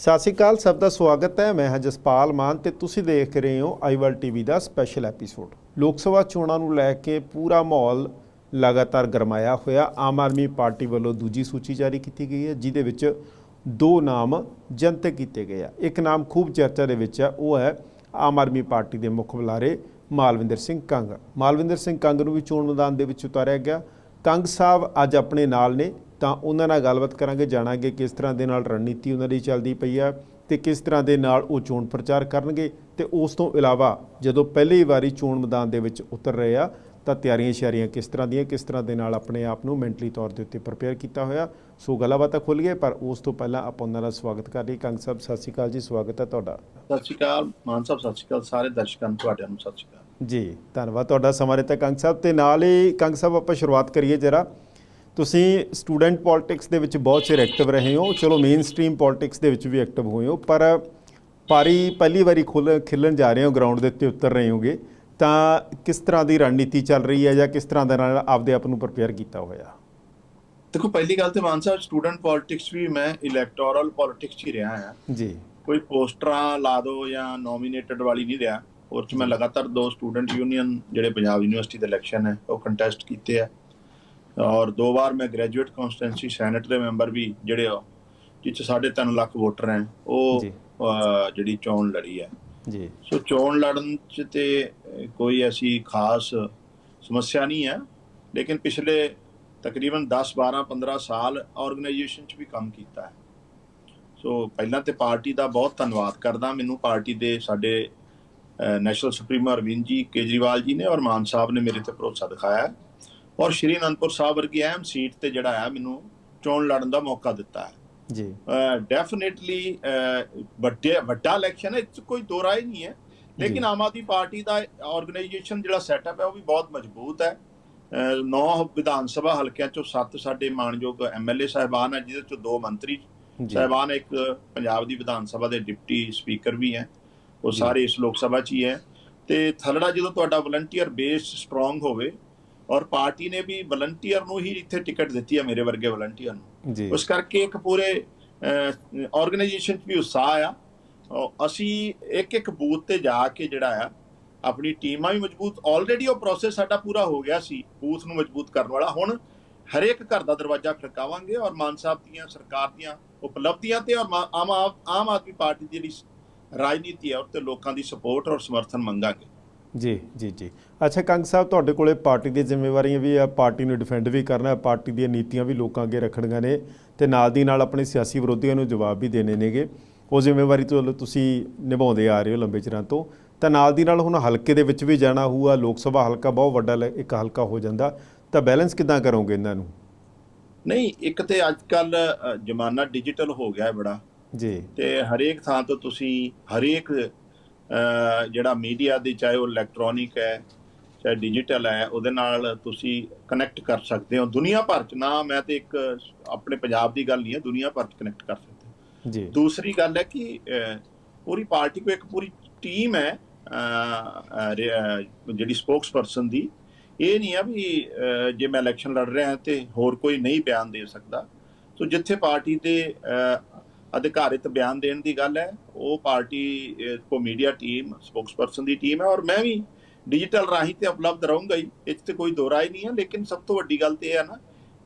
ਸਤਿ ਸ਼੍ਰੀ ਅਕਾਲ, ਸਭ ਦਾ ਸਵਾਗਤ ਹੈ। ਮੈਂ ਹਾਂ ਜਸਪਾਲ ਮਾਨ ਤੇ ਤੁਸੀਂ ਦੇਖ ਰਹੇ ਹੋ ਆਈਵਲ ਟੀਵੀ ਦਾ ਸਪੈਸ਼ਲ ਐਪੀਸੋਡ ਲੋਕ ਸਭਾ ਚੋਣਾਂ ਨੂੰ ਲੈ ਕੇ ਪੂਰਾ ਮਾਹੌਲ ਲਗਾਤਾਰ ਗਰਮਾਇਆ ਹੋਇਆ। ਆਮ ਆਦਮੀ ਪਾਰਟੀ ਵੱਲੋਂ ਦੂਜੀ ਸੂਚੀ ਜਾਰੀ ਕੀਤੀ ਗਈ ਹੈ, ਜਿਹਦੇ ਵਿੱਚ ਦੋ ਨਾਮ ਜਨਤਕ ਕੀਤੇ ਗਏ ਆ। ਇੱਕ ਨਾਮ ਖੂਬ ਚਰਚਾ ਦੇ ਵਿੱਚ ਹੈ ਉਹ ਹੈ ਆਮ ਆਦਮੀ ਪਾਰਟੀ ਦੇ ਮੁੱਖ ਬੁਲਾਰੇ ਮਾਲਵਿੰਦਰ ਸਿੰਘ ਕੰਗ। ਮਾਲਵਿੰਦਰ ਸਿੰਘ ਕੰਗ ਨੂੰ ਵੀ ਚੋਣ ਮੈਦਾਨ ਦੇ ਵਿੱਚ ਉਤਾਰਿਆ ਗਿਆ। ਕੰਗ ਸਾਹਿਬ ਅੱਜ ਆਪਣੇ ਨਾਲ ਨੇ। ਤਾਂ ਉਹਨਾਂ ਨਾਲ ਗੱਲਬਾਤ ਕਰਾਂਗੇ ਜਾਣਾਂਗੇ ਕਿਸ ਤਰ੍ਹਾਂ ਦੇ ਨਾਲ ਰਣਨੀਤੀ ਉਹਨਾਂ ਦੀ ਚੱਲਦੀ ਪਈ ਆ ਤੇ ਕਿਸ ਤਰ੍ਹਾਂ ਦੇ ਨਾਲ ਉਹ ਚੋਣ ਪ੍ਰਚਾਰ ਕਰਨਗੇ। ਤੇ ਉਸ ਤੋਂ ਇਲਾਵਾ ਜਦੋਂ ਪਹਿਲੀ ਵਾਰੀ ਚੋਣ ਮੈਦਾਨ ਦੇ ਵਿੱਚ ਉਤਰ ਰਹੇ ਆ ਤਾਂ ਤਿਆਰੀਆਂ ਸ਼ਿਆਰੀਆਂ ਕਿਸ ਤਰ੍ਹਾਂ ਦੀਆਂ ਕਿਸ ਤਰ੍ਹਾਂ ਦੇ ਨਾਲ ਆਪਣੇ ਆਪ ਨੂੰ ਮੈਂਟਲੀ ਤੌਰ ਦੇ ਉੱਤੇ ਪ੍ਰਪੇਅਰ ਕੀਤਾ ਹੋਇਆ। ਸੋ ਗੱਲਬਾਤਾਂ ਖੁੱਲ ਗਏ ਪਰ ਉਸ ਤੋਂ ਪਹਿਲਾਂ ਆਪਾਂ ਉਹਨਾਂ ਦਾ ਸਵਾਗਤ ਕਰ ਲਈ ਕੰਗ ਸਾਹਿਬ ਸਤਿ ਸ਼੍ਰੀ ਅਕਾਲ ਜੀ ਸਵਾਗਤ ਹੈ ਤੁਹਾਡਾ। ਸਤਿ ਸ਼੍ਰੀ ਅਕਾਲ ਮਾਨ ਸਾਹਿਬ ਸਤਿ ਸ਼੍ਰੀ ਅਕਾਲ ਸਾਰੇ ਦਰਸ਼ਕਾਂ ਨੂੰ ਤੁਹਾਡਿਆਂ ਨੂੰ ਸਤਿ ਸ਼੍ਰੀ ਅਕਾਲ। ਜੀ ਧੰਨਵਾਦ ਤੁਹਾਡਾ ਸਮਾਂ ਦਿੱਤਾ ਕੰਗ ਸਾਹਿਬ। ਤੇ ਨਾਲ ਹੀ ਕੰਗ ਸਾਹਿਬ ਆਪਾਂ ਸ਼ੁਰੂਆਤ ਕਰੀਏ ਜਰਾ। ਤੁਸੀਂ ਸਟੂਡੈਂਟ ਪੋਲਿਟਿਕਸ ਦੇ ਵਿੱਚ ਬਹੁਤ ਚਿਰ ਐਕਟਿਵ ਰਹੇ ਹੋ। ਚਲੋ ਮੇਨ ਸਟ੍ਰੀਮ ਪੋਲਿਟਿਕਸ ਦੇ ਵਿੱਚ ਵੀ ਐਕਟਿਵ ਹੋਏ ਹੋ ਪਰ ਪਾਰੀ ਪਹਿਲੀ ਵਾਰੀ ਖੁੱਲ ਖੇਲਣ ਜਾ ਰਹੇ ਹੋ ਗਰਾਊਂਡ ਦੇ ਉੱਤੇ ਉਤਰ ਰਹੇ ਹੋਗੇ ਤਾਂ ਕਿਸ ਤਰ੍ਹਾਂ ਦੀ ਰਣਨੀਤੀ ਚੱਲ ਰਹੀ ਹੈ ਜਾਂ ਕਿਸ ਤਰ੍ਹਾਂ ਦੇ ਨਾਲ ਆਪਦੇ ਆਪ ਨੂੰ ਪ੍ਰਪੇਅਰ ਕੀਤਾ ਹੋਇਆ? ਦੇਖੋ ਪਹਿਲੀ ਗੱਲ ਤੇ ਮਾਨ ਸਾਹਿਬ ਸਟੂਡੈਂਟ ਪੋਲਿਟਿਕਸ ਵੀ ਮੈਂ ਇਲੈਕਟੋਰਲ ਪੋਲਿਟਿਕਸ 'ਚ ਹੀ ਰਿਹਾ ਹਾਂ। ਜੀ। ਕੋਈ ਪੋਸਟਰਾਂ ਲਾ ਦੋ ਜਾਂ ਨੋਮੀਨੇਟਡ ਵਾਲੀ ਨਹੀਂ ਰਿਹਾ। ਔਰ ਚ ਮੈਂ ਲਗਾਤਾਰ ਦੋ ਸਟੂਡੈਂਟ ਯੂਨੀਅਨ ਜਿਹੜੇ ਪੰਜਾਬ ਯੂਨੀਵਰਸਿਟੀ ਦੇ ਇਲੈਕਸ਼ਨ ਹੈ ਉਹ ਕੰਟੈਸਟ ਕੀਤੇ ਆ। ਔਰ ਦੋ ਵਾਰ ਮੈਂ ਗ੍ਰੈਜੂਏਟ ਕਨਸਟੀਟੈਂਸੀ ਸੈਨੇਟ ਦੇ ਮੈਂਬਰ ਵੀ ਜਿਹੜੇ ਆ ਜਿਸ 'ਚ ਸਾਢੇ ਤਿੰਨ ਲੱਖ ਵੋਟਰ ਹੈ ਉਹ ਜਿਹੜੀ ਚੋਣ ਲੜੀ ਹੈ। ਜੀ। ਸੋ ਚੋਣ ਲੜਨ ਚ ਤੇ ਕੋਈ ਐਸੀ ਖਾਸ ਸਮੱਸਿਆ ਨਹੀਂ ਹੈ ਲੇਕਿਨ ਪਿਛਲੇ ਤਕਰੀਬਨ 10 12 15 ਸਾਲ ਆਰਗੇਨਾਈਜੇਸ਼ਨ ਚ ਵੀ ਕੰਮ ਕੀਤਾ ਹੈ। ਸੋ ਪਹਿਲਾਂ ਤੇ ਪਾਰਟੀ ਦਾ ਬਹੁਤ ਧੰਨਵਾਦ ਕਰਦਾ ਮੈਨੂੰ ਪਾਰਟੀ ਦੇ ਸਾਡੇ ਨੈਸ਼ਨਲ ਸੁਪਰੀਮੋ ਅਰਵਿੰਦ ਜੀ ਕੇਜਰੀਵਾਲ ਜੀ ਨੇ ਔਰ ਮਾਨ ਸਾਹਿਬ ਨੇ ਮੇਰੇ ਤੇ ਭਰੋਸਾ ਦਿਖਾਇਆ ਹੈ। ਔਰ ਸ਼੍ਰੀ ਅਨੰਦਪੁਰ ਸਾਹਿਬ ਵਰਗੀ ਅਹਿਮ ਸੀਟ ਤੇ ਜਿਹੜਾ ਹੈ ਮੈਨੂੰ ਚੋਣ ਲੜਨ ਦਾ ਮੌਕਾ ਦਿੱਤਾ ਹੈ। ਜੀ। ਡੈਫੀਨਿਟਲੀ ਵੱਡੇ ਵੱਡਾ ਇਲੈਕਸ਼ਨ ਹੈ ਕੋਈ ਦੋ ਰਾਏ ਨਹੀਂ ਹੈ। ਲੇਕਿਨ। ਆਮ ਆਦਮੀ ਪਾਰਟੀ ਦਾ ਆਰਗੇਨਾਈਜੇਸ਼ਨ ਜਿਹੜਾ ਸੈਟਅਪ ਹੈ ਉਹ ਵੀ ਬਹੁਤ ਮਜ਼ਬੂਤ ਹੈ। ਨੌ ਵਿਧਾਨ ਸਭਾ ਹਲਕਿਆਂ ਚੋਂ ਸੱਤ ਸਾਡੇ ਮਾਨਯੋਗ ਐਮਐਲਏ ਸਾਹਿਬਾਨ ਹੈ ਜਿਹਦੇ ਚੋਂ ਦੋ ਮੰਤਰੀ ਸਾਹਿਬਾਨ ਇੱਕ ਪੰਜਾਬ ਦੀ ਵਿਧਾਨ ਸਭਾ ਦੇ ਡਿਪਟੀ ਸਪੀਕਰ ਵੀ ਹੈ। ਉਹ। ਸਾਰੇ ਇਸ ਲੋਕ ਸਭਾ 'ਚ ਹੀ ਹੈ। ਤੇ ਥਲੜਾ ਜਦੋਂ ਤੁਹਾਡਾ ਵਲੰਟੀਅਰ ਬੇਸ ਸਟਰੋਂਗ ਹੋਵੇ ਔਰ ਪਾਰਟੀ ਨੇ ਵੀ ਵਲੰਟੀਅਰ ਨੂੰ ਹੀ ਇੱਥੇ ਟਿਕਟ ਦਿੱਤੀ ਹੈ ਮੇਰੇ ਵਰਗੇ ਵਲੰਟੀਅਰ ਨੂੰ। ਜੀ। ਉਸ ਕਰਕੇ ਇੱਕ ਪੂਰੇ ਆਰਗੇਨਾਈਜੇਸ਼ਨ 'ਚ ਵੀ ਉਤਸ਼ਾਹ ਆ ਅਸੀਂ ਇੱਕ ਇੱਕ ਬੂਥ ਤੇ ਜਾ ਕੇ ਜਿਹੜਾ ਆ ਆਪਣੀ ਟੀਮਾਂ ਵੀ ਮਜ਼ਬੂਤ ਆਲਰੇਡੀ ਉਹ ਪ੍ਰੋਸੈਸ ਸਾਡਾ ਪੂਰਾ ਹੋ ਗਿਆ ਸੀ ਬੂਥ ਨੂੰ ਮਜ਼ਬੂਤ ਕਰਨ ਵਾਲਾ। ਹੁਣ ਹਰੇਕ ਘਰ ਦਾ ਦਰਵਾਜ਼ਾ ਖੜਕਾਵਾਂਗੇ ਔਰ ਮਾਨ ਸਾਹਿਬ ਦੀਆਂ ਸਰਕਾਰ ਦੀਆਂ ਉਪਲਬਧੀਆਂ ਤੇ ਔਰ ਆਮ ਆਮ ਆਦਮੀ ਪਾਰਟੀ ਦੀ ਜਿਹੜੀ ਰਾਜਨੀਤੀ ਹੈ ਉਹ ਤੇ ਲੋਕਾਂ ਦੀ ਸਪੋਰਟ ਔਰ ਸਮਰਥਨ ਮੰਗਾਂਗੇ। ਜੀ ਜੀ ਜੀ। ਅੱਛਾ ਕੰਗ ਸਾਹਿਬ ਤੁਹਾਡੇ ਕੋਲੇ ਪਾਰਟੀ ਦੀਆਂ ਜ਼ਿੰਮੇਵਾਰੀਆਂ ਵੀ ਆ ਪਾਰਟੀ ਨੂੰ ਡਿਫੈਂਡ ਵੀ ਕਰਨਾ ਹੈ ਪਾਰਟੀ ਦੀਆਂ ਨੀਤੀਆਂ ਵੀ ਲੋਕਾਂ ਅੱਗੇ ਰੱਖਣੀਆਂ ਨੇ ਤੇ ਨਾਲ ਦੀ ਨਾਲ ਆਪਣੇ ਸਿਆਸੀ ਵਿਰੋਧੀਆਂ ਨੂੰ ਜਵਾਬ ਵੀ ਦੇਣੇ ਨੇਗੇ। ਉਹ ਜ਼ਿੰਮੇਵਾਰੀ ਤੋਂ ਤੁਸੀਂ ਨਿਭਾਉਂਦੇ ਆ ਰਹੇ ਹੋ ਲੰਬੇ ਚਿਰਾਂ ਤੋਂ। ਤਾਂ ਨਾਲ ਦੀ ਨਾਲ ਹੁਣ ਹਲਕੇ ਦੇ ਵਿੱਚ ਵੀ ਜਾਣਾ ਹੋਊਗਾ ਲੋਕ ਸਭਾ ਹਲਕਾ ਬਹੁਤ ਵੱਡਾ ਇੱਕ ਹਲਕਾ ਹੋ ਜਾਂਦਾ। ਤਾਂ ਬੈਲੈਂਸ ਕਿਦਾਂ ਕਰੋਗੇ ਇਹਨਾਂ ਨੂੰ? ਨਹੀਂ ਇੱਕ ਤੇ ਅੱਜ ਕੱਲ ਜ਼ਮਾਨਾ ਡਿਜੀਟਲ ਹੋ ਗਿਆ ਹੈ ਬੜਾ। ਜੀ। ਤੇ ਹਰੇਕ ਥਾਂ ਤੋਂ ਤੁਸੀਂ ਹਰੇਕ ਜਿਹੜਾ ਮੀਡੀਆ ਦੀ ਚਾਹੇ ਉਹ ਇਲੈਕਟ੍ਰੋਨਿਕ ਹੈ ਚਾਹੇ ਡਿਜੀਟਲ ਹੈ ਉਹਦੇ ਨਾਲ ਤੁਸੀਂ ਕਨੈਕਟ ਕਰ ਸਕਦੇ ਹੋ। ਦੁਨੀਆ ਭਰ ਚ ਨਾ ਮੈਂ ਤੇ ਇੱਕ ਆਪਣੇ ਪੰਜਾਬ ਦੀ ਗੱਲ ਨਹੀਂ ਹੈ ਦੁਨੀਆ ਭਰ ਚ ਕਨੈਕਟ ਕਰ ਸਕਦੇ ਹੋ। ਜੀ। ਦੂਸਰੀ ਗੱਲ ਹੈ ਕਿ ਪੂਰੀ ਪਾਰਟੀ ਕੋ ਇੱਕ ਪੂਰੀ ਟੀਮ ਹੈ ਜਿਹੜੀ ਸਪੋਕਸਪਰਸਨ ਦੀ। ਇਹ ਨਹੀਂ ਆ ਵੀ ਜੇ ਮੈਂ ਇਲੈਕਸ਼ਨ ਲੜ ਰਿਹਾ ਤੇ ਹੋਰ ਕੋਈ ਨਹੀਂ ਬਿਆਨ ਦੇ ਸਕਦਾ। ਸੋ ਜਿੱਥੇ ਪਾਰਟੀ ਦੇ ਅਧਿਕਾਰਿਤ ਬਿਆਨ ਦੇਣ ਦੀ ਗੱਲ ਹੈ। ਉਹ ਪਾਰਟੀ ਕੋ ਮੀਡੀਆ ਟੀਮ, ਸਪੋਕਸਪਰਸਨ ਦੀ ਟੀਮ ਹੈ ਔਰ ਮੈਂ ਵੀ ਡਿਜੀਟਲ ਰਾਹੀਂ ਤੇ ਉਪਲਬਧ ਰਹੂੰਗਾ ਹੀ। ਇਹ 'ਚ ਤੇ ਕੋਈ ਦੋ ਰਾਏ ਨਹੀਂ ਹੈ, ਲੇਕਿਨ ਸਭ ਤੋਂ ਵੱਡੀ ਗੱਲ ਤੇ ਇਹ ਹੈ ਨਾ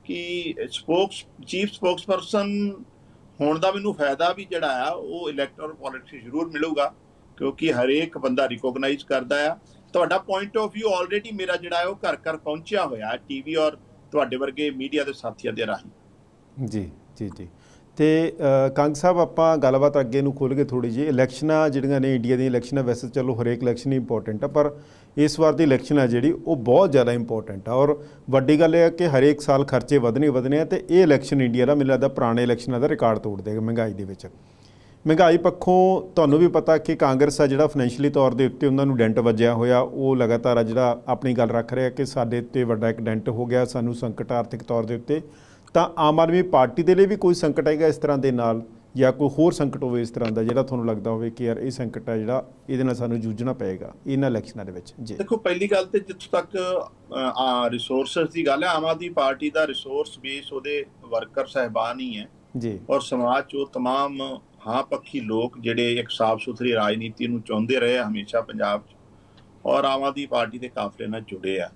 ਕਿ ਸਪੋਕਸ, ਚੀਫ ਸਪੋਕਸਪਰਸਨ ਹੋਣ ਦਾ ਮੈਨੂੰ ਫਾਇਦਾ ਵੀ ਜਿਹੜਾ ਆ, ਉਹ ਇਲੈਕਟੋਰਲ ਪੋਲਿਟਿਕਸ ਜ਼ਰੂਰ ਮਿਲੂਗਾ, ਕਿਉਂਕਿ ਹਰੇਕ ਬੰਦਾ ਰਿਕੋਗਨਾਈਜ਼ ਕਰਦਾ ਆ। ਤੁਹਾਡਾ ਪੁਆਇੰਟ ਆਫ View ਆਲਰੇਡੀ ਮੇਰਾ ਜਿਹੜਾ ਹੈ, ਉਹ ਘਰ ਘਰ ਪਹੁੰਚਿਆ ਹੋਇਆ ਹੈ ਟੀਵੀ ਔਰ ਤੁਹਾਡੇ ਵਰਗੇ ਮੀਡੀਆ ਦੇ ਸਾਥੀਆਂ ਦੇ ਰਾਹੀਂ। ਜੀ ਜੀ ਜੀ। ਤੇ ਕੰਗ ਸਾਹਿਬ ਆਪਾਂ ਗੱਲਬਾਤ ਅੱਗੇ ਨੂੰ ਖੋਲ ਕੇ ਥੋੜੀ ਜਿਹੀ ਇਲੈਕਸ਼ਨਾਂ ਜਿਹੜੀਆਂ ਨੇ ਇੰਡੀਆ ਦੀਆਂ ਇਲੈਕਸ਼ਨਾਂ, ਵੈਸੇ ਚਲੋ ਹਰੇਕ ਇਲੈਕਸ਼ਨ ਹੀ ਇੰਪੋਰਟੈਂਟ ਆ, ਪਰ ਇਸ ਵਾਰ ਦੀ ਇਲੈਕਸ਼ਨ ਆ ਜਿਹੜੀ, ਉਹ ਬਹੁਤ ਜ਼ਿਆਦਾ ਇੰਪੋਰਟੈਂਟ ਆ ਔਰ ਵੱਡੀ ਗੱਲ ਇਹ ਹੈ ਕਿ ਹਰੇਕ ਸਾਲ ਖਰਚੇ ਵਧਣੇ ਹੀ ਆ ਤੇ ਇਹ ਇਲੈਕਸ਼ਨ ਇੰਡੀਆ ਦਾ, ਮੈਨੂੰ ਲੱਗਦਾ ਪੁਰਾਣੇ ਇਲੈਕਸ਼ਨਾਂ ਦਾ ਰਿਕਾਰਡ ਤੋੜ ਦੇਗਾ ਮਹਿੰਗਾਈ ਦੇ ਵਿੱਚ। ਮਹਿੰਗਾਈ ਪੱਖੋਂ ਤੁਹਾਨੂੰ ਵੀ ਪਤਾ ਕਿ ਕਾਂਗਰਸ ਆ ਜਿਹੜਾ ਫਾਈਨੈਂਸ਼ੀਅਲੀ ਤੌਰ ਦੇ ਉੱਤੇ ਉਹਨਾਂ ਨੂੰ ਡੈਂਟ ਵੱਜਿਆ ਹੋਇਆ, ਉਹ ਲਗਾਤਾਰ ਜਿਹੜਾ ਆਪਣੀ ਗੱਲ ਰੱਖ ਰਿਹਾ ਕਿ ਸਾਡੇ ਉੱਤੇ ਵੱਡਾ ਇੱਕ ਡੈਂਟ ਹੋ ਗਿਆ, ਸਾਨੂੰ ਸੰਕਟ ਆਰਥਿਕ ਤੌਰ ਦੇ ਉੱਤੇ। ਤਾਂ ਆਮ ਆਦਮੀ ਪਾਰਟੀ ਦੇ ਲਈ ਵੀ ਕੋਈ ਸੰਕਟ ਹੈਗਾ ਇਸ ਤਰ੍ਹਾਂ ਦੇ ਨਾਲ? ਜਾਂ ਕੋਈ ਹੋਰ ਸੰਕਟ ਹੋਵੇ ਇਸ ਤਰ੍ਹਾਂ ਦਾ ਜਿਹੜਾ ਤੁਹਾਨੂੰ ਲੱਗਦਾ ਹੋਵੇ ਕਿ ਯਾਰ ਇਹ ਸੰਕਟ ਹੈ ਜਿਹੜਾ ਇਹਦੇ ਨਾਲ ਸਾਨੂੰ ਜੂਝਣਾ ਪਏਗਾ ਇਹਨਾਂ ਇਲੈਕਸ਼ਨਾਂ ਦੇ ਵਿੱਚ? ਜੀ। ਦੇਖੋ ਪਹਿਲੀ ਗੱਲ ਤੇ ਜਿੱਥੋਂ ਤੱਕ ਰਿਸੋਰਸਸ ਦੀ ਗੱਲ ਹੈ ਆਮ ਆਦਮੀ ਪਾਰਟੀ ਦਾ ਰਿਸੋਰਸ ਬੇਸ ਉਹਦੇ ਵਰਕਰ ਸਹਿਬਾਨ ਹੀ ਹੈ। ਜੀ। ਔਰ ਸਮਾਜ ਚੋਂ ਤਮਾਮ ਹਾਂ ਪੱਖੀ ਲੋਕ ਜਿਹੜੇ ਇੱਕ ਸਾਫ਼ ਸੁਥਰੀ ਰਾਜਨੀਤੀ ਨੂੰ ਚਾਹੁੰਦੇ ਰਹੇ ਹਮੇਸ਼ਾ ਪੰਜਾਬ 'ਚ ਔਰ ਆਮ ਆਦਮੀ ਪਾਰਟੀ ਦੇ ਕਾਫਲੇ ਨਾਲ ਜੁੜੇ ਆ।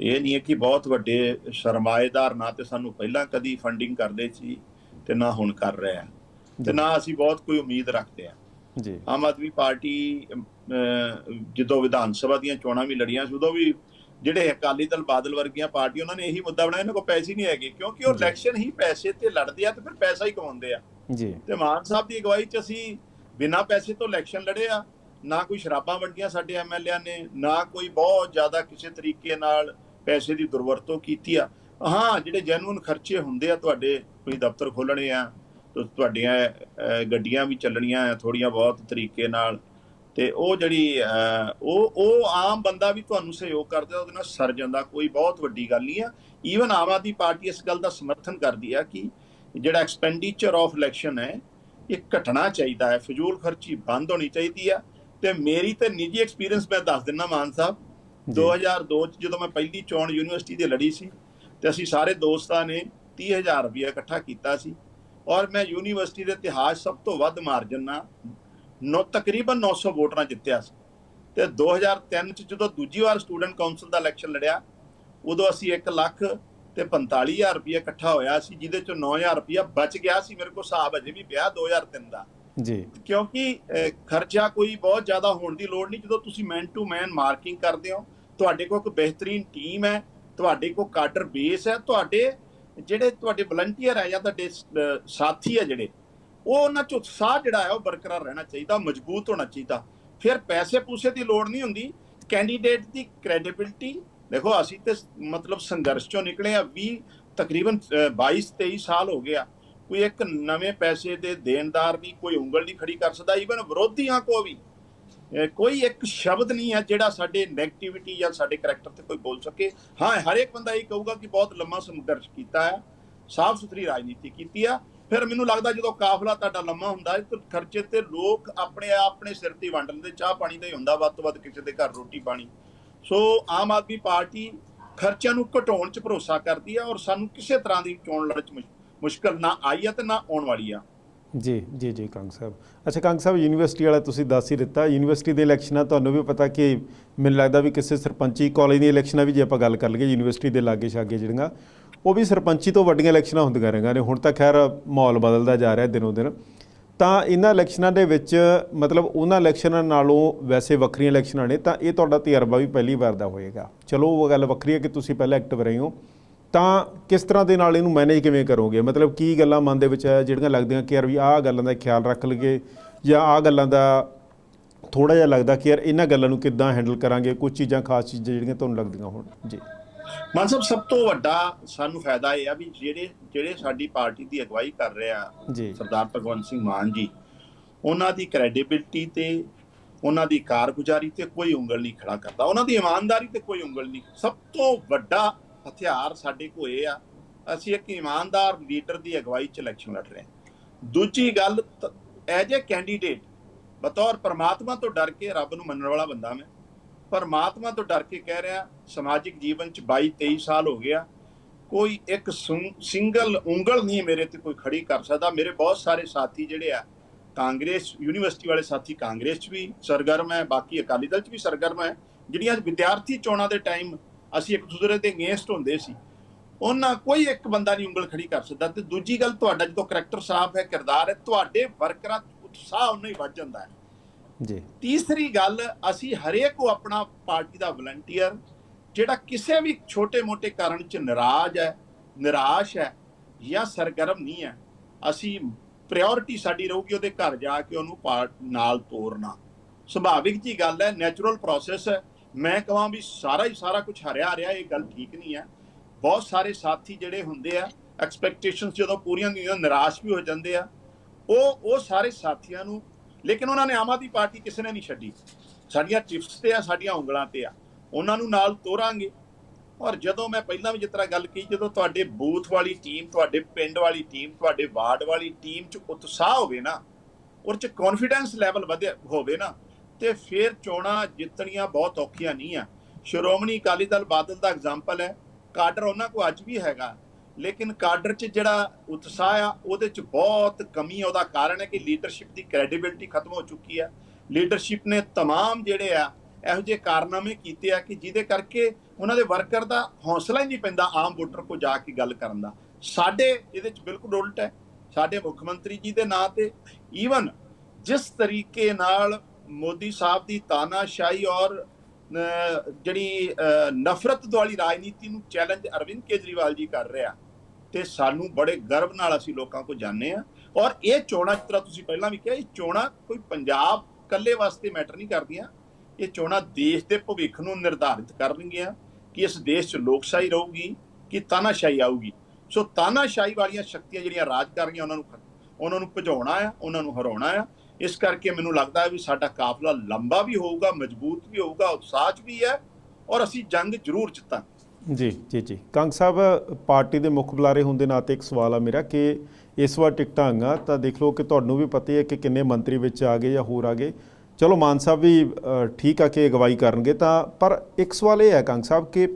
ਇਹ ਨਹੀਂ ਹੈ ਕਿ ਬਹੁਤ ਵੱਡੇ ਸਰਮਾਏਦਾਰ ਨਾ ਤੇ ਸਾਨੂੰ ਪਹਿਲਾਂ ਕਦੀ ਫੰਡਿੰਗ ਕਰਦੇ ਸੀ ਤੇ ਨਾ ਹੁਣ ਕਰ ਰਹੇ ਆ। ਤੇ ਨਾ ਅਸੀਂ ਬਹੁਤ ਕੋਈ ਉਮੀਦ ਰੱਖਦੇ ਆ। ਜੀ। ਆਮ ਆਦਮੀ ਪਾਰਟੀ ਜਦੋਂ ਵਿਧਾਨ ਸਭਾ ਦੀਆਂ ਚੋਣਾਂ ਵੀ ਲੜੀਆਂ ਸੀ ਉਦੋਂ ਵੀ ਜਿਹੜੇ ਅਕਾਲੀ ਦਲ ਬਾਦਲ ਵਰਗੀਆਂ ਪਾਰਟੀਆਂ ਉਹਨਾਂ ਨੇ ਇਹੀ ਮੁੱਦਾ ਬਣਾਇਆ ਇਹਨਾਂ ਕੋਲ ਪੈਸੇ ਨਹੀਂ ਹੈਗੇ ਕਿਉਂਕਿ ਉਹ। ਇਲੈਕਸ਼ਨ ਹੀ ਪੈਸੇ ਤੇ ਲੜਦੇ ਆ ਤੇ ਫਿਰ ਪੈਸਾ ਹੀ ਕਮਾਉਂਦੇ ਆ। ਜੀ। ਤੇ ਮਾਨ ਸਾਹਿਬ ਦੀ ਅਗਵਾਈ 'ਚ ਅਸੀਂ ਬਿਨਾਂ ਪੈਸੇ ਤੋਂ ਇਲੈਕਸ਼ਨ ਲੜੇ ਆ ਨਾ ਕੋਈ ਸ਼ਰਾਬਾਂ ਵੰਡੀਆਂ ਸਾਡੇ ਐਮਐਲਏ ਨੇ ਨਾ ਕੋਈ ਬਹੁਤ ਜ਼ਿਆਦਾ ਕਿਸੇ ਤਰੀਕੇ ਨਾਲ ਪੈਸੇ ਦੀ ਦੁਰਵਰਤੋਂ ਕੀਤੀ ਆ। ਹਾਂ, ਜਿਹੜੇ ਜੈਨੂਨ ਖਰਚੇ ਹੁੰਦੇ ਆ, ਤੁਹਾਡੇ ਕੋਈ ਦਫ਼ਤਰ ਖੋਲਣੇ ਆ ਤੁਹਾਡੀਆਂ ਗੱਡੀਆਂ ਵੀ ਚੱਲਣੀਆਂ ਆ ਥੋੜੀਆਂ ਬਹੁਤ ਤਰੀਕੇ ਨਾਲ। ਤੇ ਉਹ ਜਿਹੜੀ ਉਹ ਉਹ ਆਮ ਬੰਦਾ ਵੀ ਤੁਹਾਨੂੰ ਸਹਿਯੋਗ ਕਰਦਾ, ਉਹਦੇ ਨਾਲ ਸਰ ਜਾਂਦਾ, ਕੋਈ ਬਹੁਤ ਵੱਡੀ ਗੱਲ ਨਹੀਂ ਆ। ਈਵਨ ਆਮ ਆਦਮੀ ਪਾਰਟੀ ਇਸ ਗੱਲ ਦਾ ਸਮਰਥਨ ਕਰਦੀ ਆ ਕਿ ਜਿਹੜਾ ਐਕਸਪੈਂਡੀਚਰ ਆਫ ਇਲੈਕਸ਼ਨ ਹੈ, ਇਹ ਘਟਣਾ ਚਾਹੀਦਾ ਹੈ। ਫਜ਼ੂਲ ਖਰਚੀ ਬੰਦ ਹੋਣੀ ਚਾਹੀਦੀ ਆ। ਤੇ ਮੇਰੀ ਤੇ ਨਿੱਜੀ ਐਕਸਪੀਰੀਅੰਸ ਮੈਂ ਦੱਸ ਦਿੰਦਾ ਮਾਨ ਸਾਹਿਬ 2002 ਚ ਜਦੋਂ ਮੈਂ ਪਹਿਲੀ ਚੋਣ ਯੂਨੀਵਰਸਿਟੀ ਦੇ ਲੜੀ ਸੀ ਤੇ ਅਸੀਂ ਸਾਰੇ ਦੋਸਤਾਂ ਨੇ 30000 ਰੁਪਏ ਇਕੱਠਾ ਕੀਤਾ ਸੀ ਔਰ ਮੈਂ ਯੂਨੀਵਰਸਿਟੀ ਦੇ ਇਤਿਹਾਸ ਸਭ ਤੋਂ ਵੱਧ ਮਾਰਜਨ ਨਾਲ ਨੌ ਤਕਰੀਬਨ 900 ਵੋਟ ਜਿੱਤਿਆ ਸੀ। ਤੇ 2003 ਚ ਜਦੋਂ ਦੂਜੀ ਵਾਰ ਸਟੂਡੈਂਟ ਕਾਉਂਸਲ ਦਾ ਇਲੈਕਸ਼ਨ ਲੜਿਆ ਉਦੋਂ ਅਸੀਂ 1 ਲੱਖ ਤੇ 45000 ਰੁਪਏ ਇਕੱਠਾ ਹੋਇਆ ਸੀ ਜਿਹਦੇ ਚੋਂ 9000 ਰੁਪਏ ਬਚ ਗਿਆ ਸੀ। ਮੇਰੇ ਕੋਲ ਹਿਸਾਬ ਅਜੇ ਵੀ ਪਿਆ 2003 ਦਾ। ਜੀ। ਕਿਉਂਕਿ ਖਰਚਾ ਕੋਈ ਬਹੁਤ ਜ਼ਿਆਦਾ ਹੋਣ ਦੀ ਲੋੜ ਨਹੀਂ। ਜਦੋਂ ਤੁਸੀਂ ਮੈਨ ਟੂ ਮੈਨ ਮਾਰਕਿੰਗ ਕਰਦੇ ਹੋ ਤੁਹਾਡੇ ਕੋਲ ਇੱਕ ਬਿਹਤਰੀਨ ਟੀਮ ਹੈ ਤੁਹਾਡੇ ਕੋਲ ਕਾਡਰ ਬੇਸ ਹੈ ਤੁਹਾਡੇ ਜਿਹੜੇ ਤੁਹਾਡੇ ਵਲੰਟੀਅਰ ਹੈ ਜਾਂ ਤੁਹਾਡੇ ਸਾਥੀ ਹੈ ਜਿਹੜੇ ਉਹ ਉਹਨਾਂ ਚ ਉਤਸ਼ਾਹ ਜਿਹੜਾ ਹੈ ਉਹ ਬਰਕਰਾਰ ਰਹਿਣਾ ਚਾਹੀਦਾ ਮਜ਼ਬੂਤ ਹੋਣਾ ਚਾਹੀਦਾ। ਫਿਰ ਪੈਸੇ ਪੂਸੇ ਦੀ ਲੋੜ ਨਹੀਂ ਹੁੰਦੀ ਕੈਂਡੀਡੇਟ ਦੀ ਕ੍ਰੈਡੀਬਿਲਟੀ ਦੇਖੋ ਅਸੀਂ ਤੇ ਮਤਲਬ ਸੰਘਰਸ਼ ਚੋਂ ਨਿਕਲੇ ਆ 20 ਤਕਰੀਬਨ ਅਹ, 22 23 ਸਾਲ ਹੋ ਗਿਆ ਕੋਈ ਇੱਕ ਨਵੇਂ ਪੈਸੇ ਦੇ ਦੇਣਦਾਰ ਦੀ ਕੋਈ ਉਂਗਲ ਨਹੀਂ ਖੜੀ ਕਰ ਸਕਦਾ ਈਵਨ ਵਿਰੋਧੀਆਂ ਕੋ ਵੀ। ਕੋਈ ਇੱਕ ਸ਼ਬਦ ਨਹੀਂ ਹੈ ਜਿਹੜਾ ਸਾਡੇ 네ਗੇਟਿਵਿਟੀ ਜਾਂ ਸਾਡੇ ਕੈਰੈਕਟਰ ਤੇ ਕੋਈ ਬੋਲ ਸਕੇ। ਹਾਂ, ਹਰ ਇੱਕ ਬੰਦਾ ਇਹ ਕਹੂਗਾ ਕਿ ਬਹੁਤ ਲੰਮਾ ਸੰਘਰਸ਼ ਕੀਤਾ ਹੈ, ਸਾਫ਼ ਸੁਥਰੀ ਰਾਜਨੀਤੀ ਕੀਤੀ ਆ। ਫਿਰ ਮੈਨੂੰ ਲੱਗਦਾ ਜਦੋਂ ਕਾਫਲਾ ਤੁਹਾਡਾ ਲੰਮਾ ਹੁੰਦਾ ਹੈ, ਤਾਂ ਖਰਚੇ ਤੇ ਲੋਕ ਆਪਣੇ ਆਪਣੇ ਸਿਰ ਤੇ ਹੀ ਵੰਡ ਲੈਂਦੇ ਚਾਹ ਪਾਣੀ ਦਾ ਹੀ ਹੁੰਦਾ, ਵੱਧ ਤੋਂ ਵੱਧ ਕਿਸੇ ਦੇ ਘਰ ਰੋਟੀ ਪਾਣੀ। ਸੋ ਆਮ ਆਦਮੀ ਪਾਰਟੀ ਖਰਚਿਆਂ ਨੂੰ ਘਟਾਉਣ 'ਚ ਭਰੋਸਾ ਕਰਦੀ ਆ ਔਰ ਸਾਨੂੰ ਕਿਸੇ ਤਰ੍ਹਾਂ ਦੀ ਚੋਣ ਲੜ 'ਚ ਮੁਸ਼- ਮੁਸ਼ਕਲ ਨਾ ਆਈ ਆ ਤੇ ਨਾ ਆਉਣ ਵਾਲੀ ਆ। ਜੀ ਜੀ ਜੀ, ਕੰਗ ਸਾਹਿਬ। ਅੱਛਾ, ਕੰਗ ਸਾਹਿਬ, ਯੂਨੀਵਰਸਿਟੀ ਵਾਲਾ ਤੁਸੀਂ ਦੱਸ ਹੀ ਦਿੱਤਾ। ਯੂਨੀਵਰਸਿਟੀ ਦੇ ਇਲੈਕਸ਼ਨਾਂ ਤੁਹਾਨੂੰ ਵੀ ਪਤਾ ਕਿ ਮੈਨੂੰ ਲੱਗਦਾ ਵੀ ਕਿਸੇ ਸਰਪੰਚੀ ਕਾਲਜ ਦੀ ਇਲੈਕਸ਼ਨਾਂ ਵੀ ਜੇ ਆਪਾਂ ਗੱਲ ਕਰ ਲਈਏ, ਯੂਨੀਵਰਸਿਟੀ ਦੇ ਲਾਗੇ ਛਾਗੇ ਜਿਹੜੀਆਂ, ਉਹ ਵੀ ਸਰਪੰਚੀ ਤੋਂ ਵੱਡੀਆਂ ਇਲੈਕਸ਼ਨਾਂ ਹੁੰਦੀਆਂ ਰਹੀਆਂ ਨੇ। ਹੁਣ ਤਾਂ ਖੈਰ ਮਾਹੌਲ ਬਦਲਦਾ ਜਾ ਰਿਹਾ ਦਿਨੋਂ ਦਿਨ। ਤਾਂ ਇਹਨਾਂ ਇਲੈਕਸ਼ਨਾਂ ਦੇ ਵਿੱਚ ਮਤਲਬ ਉਹਨਾਂ ਇਲੈਕਸ਼ਨਾਂ ਨਾਲੋਂ ਵੈਸੇ ਵੱਖਰੀਆਂ ਇਲੈਕਸ਼ਨਾਂ ਨੇ, ਤਾਂ ਇਹ ਤੁਹਾਡਾ ਤਜਰਬਾ ਵੀ ਪਹਿਲੀ ਵਾਰ ਦਾ ਹੋਏਗਾ। ਚਲੋ, ਉਹ ਗੱਲ ਵੱਖਰੀ ਹੈ ਕਿ ਤੁਸੀਂ ਪਹਿਲਾਂ ਐਕਟਿਵ ਰਹੇ ਹੋ। ਤਾਂ ਕਿਸ ਤਰ੍ਹਾਂ ਦੇ ਨਾਲ ਇਹਨੂੰ ਮੈਨੇਜ ਕਿਵੇਂ ਕਰੋਗੇ? ਮਤਲਬ ਕੀ ਗੱਲਾਂ ਮਨ ਦੇ ਵਿੱਚ ਆ ਜਿਹੜੀਆਂ ਲੱਗਦੀਆਂ ਕਿ ਯਾਰ ਵੀ ਆਹ ਗੱਲਾਂ ਦਾ ਖਿਆਲ ਰੱਖ ਲਈਏ ਜਾਂ ਆਹ ਗੱਲਾਂ ਦਾ ਥੋੜਾ ਜਿਹਾ ਲੱਗਦਾ ਕਿ ਯਾਰ ਇਹਨਾਂ ਗੱਲਾਂ ਨੂੰ ਕਿੱਦਾਂ ਹੈਂਡਲ ਕਰਾਂਗੇ? ਕੁਝ ਚੀਜ਼ਾਂ ਖਾਸ ਚੀਜ਼ਾਂ ਜਿਹੜੀਆਂ ਤੁਹਾਨੂੰ ਲੱਗਦੀਆਂ ਹੋਣ। ਜੀ। ਮਾਨ ਸਾਹਿਬ ਸਭ ਤੋਂ ਵੱਡਾ ਸਾਨੂੰ ਫਾਇਦਾ ਇਹ ਆ ਵੀ ਜਿਹੜੇ ਜਿਹੜੇ ਸਾਡੀ ਪਾਰਟੀ ਦੀ ਅਗਵਾਈ ਕਰ ਰਿਹਾ ਸਰਦਾਰ ਭਗਵੰਤ ਸਿੰਘ ਮਾਨ ਜੀ ਉਹਨਾਂ ਦੀ ਕ੍ਰੈਡੀਬਿਲਟੀ ਤੇ ਉਹਨਾਂ ਦੀ ਕਾਰਗੁਜ਼ਾਰੀ ਤੇ ਕੋਈ ਉਂਗਲ ਨਹੀਂ ਖੜਾ ਕਰਦਾ। ਉਹਨਾਂ ਦੀ ਇਮਾਨਦਾਰੀ ਤੇ ਕੋਈ ਉਂਗਲ ਨਹੀਂ। ਸਭ ਤੋਂ ਵੱਡਾ ਹਥਿਆਰ ਸਾਡੇ ਕੋਲ ਆ, ਅਸੀਂ ਇੱਕ ਇਮਾਨਦਾਰ ਲੀਡਰ ਦੀ ਅਗਵਾਈ 'ਚ ਇਲੈਕਸ਼ਨ ਲੜ ਰਹੇ ਹਾਂ। ਦੂਜੀ ਗੱਲ ਐਜ ਏ ਕੈਂਡੀਡੇਟ ਬਤੌਰ ਪਰਮਾਤਮਾ ਤੋਂ ਡਰ ਕੇ ਰੱਬ ਨੂੰ ਮੰਨਣ ਵਾਲਾ ਬੰਦਾ ਮੈਂ, ਪਰਮਾਤਮਾ ਤੋਂ ਡਰ ਕੇ ਕਹਿ ਰਿਹਾ, ਸਮਾਜਿਕ ਜੀਵਨ 'ਚ 22 23 ਸਾਲ ਹੋ ਗਿਆ, ਕੋਈ ਇੱਕ ਸਿੰਗਲ ਉਂਗਲ ਨਹੀਂ ਮੇਰੇ ਤੇ ਕੋਈ ਖੜੀ ਕਰ ਸਕਦਾ। ਮੇਰੇ ਬਹੁਤ ਸਾਰੇ ਸਾਥੀ ਜਿਹੜੇ ਆ, ਕਾਂਗਰਸ, ਯੂਨੀਵਰਸਿਟੀ ਵਾਲੇ ਸਾਥੀ ਕਾਂਗਰਸ 'ਚ ਵੀ ਸਰਗਰਮ ਹੈ, ਬਾਕੀ ਅਕਾਲੀ ਦਲ 'ਚ ਵੀ ਸਰਗਰਮ ਹੈ, ਜਿਹੜੀਆਂ ਵਿਦਿਆਰਥੀ ਚੋਣਾਂ ਦੇ ਟਾਈਮ ਅਸੀਂ ਇੱਕ ਦੂਸਰੇ ਦੇ ਅਗੇਂਸਟ ਹੁੰਦੇ ਸੀ। ਉਹਨਾਂ ਕੋਈ ਇੱਕ ਬੰਦਾ ਨਹੀਂ ਉਂਗਲ ਖੜੀ ਕਰ ਸਕਦਾ ਤੇ ਦੂਜੀ ਗੱਲ ਤੁਹਾਡਾ ਜਦੋਂ ਕਰੈਕਟਰ ਸਾਫ਼ ਹੈ ਕਿਰਦਾਰ ਹੈ ਤੁਹਾਡੇ ਵਰਕਰਾਂ ਉਤਸ਼ਾਹ ਉਨਾ ਹੀ ਵੱਧ ਜਾਂਦਾ ਹੈ। ਜੀ। ਤੀਸਰੀ ਗੱਲ ਅਸੀਂ ਹਰੇਕ ਕੋ ਆਪਣਾ ਪਾਰਟੀ ਦਾ ਵਲੰਟੀਅਰ ਜਿਹੜਾ ਕਿਸੇ ਵੀ ਛੋਟੇ-ਮੋਟੇ ਕਾਰਨ ਚ ਨਾਰਾਜ਼ ਹੈ ਨਿਰਾਸ਼ ਹੈ ਜਾਂ ਸਰਗਰਮ ਨਹੀਂ ਹੈ ਅਸੀਂ ਪ੍ਰਾਇੋਰਟੀ ਸਾਡੀ ਰਹੂਗੀ ਉਹਦੇ ਘਰ ਜਾ ਕੇ ਉਹਨੂੰ ਨਾਲ ਤੋਰਨਾ। ਸੁਭਾਵਿਕ ਜੀ ਗੱਲ ਹੈ ਨੈਚੁਰਲ ਪ੍ਰੋਸੈਸ ਹੈ। ਮੈਂ ਕਹਾਂ ਵੀ ਸਾਰਾ ਹੀ ਸਾਰਾ ਕੁਝ ਹਰਿਆ ਹਰਿਆ, ਇਹ ਗੱਲ ਠੀਕ ਨਹੀਂ ਹੈ। ਬਹੁਤ ਸਾਰੇ ਸਾਥੀ ਜਿਹੜੇ ਹੁੰਦੇ ਆ ਐਕਸਪੈਕਟੇਸ਼ਨਸ ਜਦੋਂ ਪੂਰੀਆਂ ਨਹੀਂ ਹੁੰਦੀਆਂ, ਨਿਰਾਸ਼ ਵੀ ਹੋ ਜਾਂਦੇ ਆ। ਉਹ ਉਹ ਸਾਰੇ ਸਾਥੀਆਂ ਨੂੰ, ਲੇਕਿਨ ਉਹਨਾਂ ਨੇ ਆਮ ਆਦਮੀ ਪਾਰਟੀ ਕਿਸੇ ਨੇ ਨਹੀਂ ਛੱਡੀ। ਸਾਡੀਆਂ ਟਿਪਸ ਤੇ ਆ, ਸਾਡੀਆਂ ਉਂਗਲਾਂ ਤੇ ਆ। ਉਹਨਾਂ ਨੂੰ ਨਾਲ ਤੋਰਾਂਗੇ। ਔਰ ਜਦੋਂ ਮੈਂ ਪਹਿਲਾਂ ਵੀ ਜਿਸ ਤਰ੍ਹਾਂ ਗੱਲ ਕੀਤੀ ਜਦੋਂ ਤੁਹਾਡੇ ਬੂਥ ਵਾਲੀ ਟੀਮ ਤੁਹਾਡੇ ਪਿੰਡ ਵਾਲੀ ਟੀਮ ਤੁਹਾਡੇ ਵਾਰਡ ਵਾਲੀ ਟੀਮ 'ਚ ਉਤਸ਼ਾਹ ਹੋਵੇ ਨਾ ਔਰ 'ਚ ਕੌਨਫੀਡੈਂਸ ਲੈਵਲ ਵਧੇ ਹੋਵੇ ਨਾ ਤੇ ਫਿਰ ਚੋਣਾਂ ਜਿੱਤਣੀਆਂ ਬਹੁਤ ਔਖੀਆਂ ਨਹੀਂ ਆ ਸ਼੍ਰੋਮਣੀ ਅਕਾਲੀ ਦਲ ਬਾਦਲ ਦਾ ਐਗਜ਼ਾਮਪਲ ਹੈ ਕਾਡਰ ਉਹਨਾਂ ਕੋ ਅੱਜ ਵੀ ਹੈਗਾ ਲੇਕਿਨ ਕਾਡਰ 'ਚ ਜਿਹੜਾ ਉਤਸ਼ਾਹ ਆ ਉਹਦੇ 'ਚ ਬਹੁਤ ਕਮੀ ਆ ਉਹਦਾ ਕਾਰਨ ਹੈ ਕਿ ਲੀਡਰਸ਼ਿਪ ਦੀ ਕ੍ਰੈਡੀਬਿਲਿਟੀ ਖਤਮ ਹੋ ਚੁੱਕੀ ਆ ਲੀਡਰਸ਼ਿਪ ਨੇ तमाम ਜਿਹੜੇ ਆ ਇਹੋ ਜਿਹੇ ਕਾਰਨਾਮੇ ਕੀਤੇ ਆ ਕਿ ਜਿਹਦੇ ਕਰਕੇ ਉਹਨਾਂ ਦੇ ਵਰਕਰ ਦਾ ਹੌਸਲਾ ਹੀ ਨਹੀਂ ਪੈਂਦਾ ਆਮ ਵੋਟਰ ਕੋ ਜਾ ਕੇ ਗੱਲ ਕਰਨ ਦਾ ਸਾਡੇ ਇਹਦੇ 'ਚ ਬਿਲਕੁਲ ਉਲਟ ਹੈ ਸਾਡੇ ਮੁੱਖ ਮੰਤਰੀ ਜੀ ਦੇ ਨਾਂ ਤੇ ਈਵਨ ਜਿਸ ਤਰੀਕੇ ਨਾਲ ਮੋਦੀ ਸਾਹਿਬ ਦੀ ਤਾਨਾਸ਼ਾਹੀ ਔਰ ਜਿਹੜੀ ਨਫ਼ਰਤ ਵਾਲੀ ਰਾਜਨੀਤੀ ਨੂੰ ਚੈਲੰਜ ਅਰਵਿੰਦ ਕੇਜਰੀਵਾਲ ਜੀ ਕਰ ਰਿਹਾ। ਤੇ ਸਾਨੂੰ ਬੜੇ ਗਰਵ ਨਾਲ ਅਸੀਂ ਲੋਕਾਂ ਕੋ ਜਾਣਦੇ ਆ ਔਰ ਇਹ ਚੋਣਾਂ ਜਿਸ ਤਰ੍ਹਾਂ ਤੁਸੀਂ ਪਹਿਲਾਂ ਵੀ ਕਿਹਾ, ਇਹ ਚੋਣਾਂ ਕੋਈ ਪੰਜਾਬ ਇਕੱਲੇ ਵਾਸਤੇ ਮੈਟਰ ਨਹੀਂ ਕਰਦੀਆਂ। ਇਹ ਚੋਣਾਂ ਦੇਸ਼ ਦੇ ਭਵਿੱਖ ਨੂੰ ਨਿਰਧਾਰਿਤ ਕਰਨਗੀਆਂ ਕਿ ਇਸ ਦੇਸ਼ 'ਚ ਲੋਕਸ਼ਾਹੀ ਰਹੂਗੀ, ਕਿ ਤਾਨਾਸ਼ਾਹੀ ਆਊਗੀ। ਸੋ ਤਾਨਾਸ਼ਾਹੀ ਵਾਲੀਆਂ ਸ਼ਕਤੀਆਂ ਜਿਹੜੀਆਂ ਰਾਜ ਕਰ ਰਹੀਆਂ ਉਹਨਾਂ ਨੂੰ ਉਹਨਾਂ ਨੂੰ ਭਜਾਉਣਾ ਆ, ਉਹਨਾਂ ਨੂੰ ਹਰਾਉਣਾ ਆ। ਇਸ ਕਰਕੇ ਮੈਨੂੰ ਲੱਗਦਾ ਹੈ ਵੀ ਸਾਡਾ ਕਾਫਲਾ ਲੰਬਾ ਵੀ ਹੋਊਗਾ, ਮਜ਼ਬੂਤ ਵੀ ਹੋਊਗਾ, ਉਤਸ਼ਾਹ 'ਚ ਵੀ ਹੈ ਔਰ ਅਸੀਂ ਜੰਗ ਜ਼ਰੂਰ ਜਿੱਤਾਂਗੇ। ਜੀ ਜੀ ਜੀ। ਕੰਗ ਸਾਹਿਬ, ਪਾਰਟੀ ਦੇ ਮੁੱਖ ਬੁਲਾਰੇ ਹੋਣ ਦੇ ਨਾਤੇ ਇੱਕ ਸਵਾਲ ਆ ਮੇਰਾ ਕਿ ਇਸ ਵਾਰ ਟਿਕਟਾਂ ਆਈਆਂ ਤਾਂ ਦੇਖ ਲਓ ਕਿ ਤੁਹਾਨੂੰ ਵੀ ਪਤਾ ਹੀ ਹੈ ਕਿ ਕਿੰਨੇ ਮੰਤਰੀ ਵਿੱਚ ਆ ਗਏ ਜਾਂ ਹੋਰ ਆ ਗਏ। ਚਲੋ ਮਾਨ ਸਾਹਿਬ ਵੀ ਠੀਕ ਆ ਕਿ ਅਗਵਾਈ ਕਰਨਗੇ ਤਾਂ, ਪਰ ਇੱਕ ਸਵਾਲ ਇਹ ਹੈ ਕੰਗ ਸਾਹਿਬ ਕਿ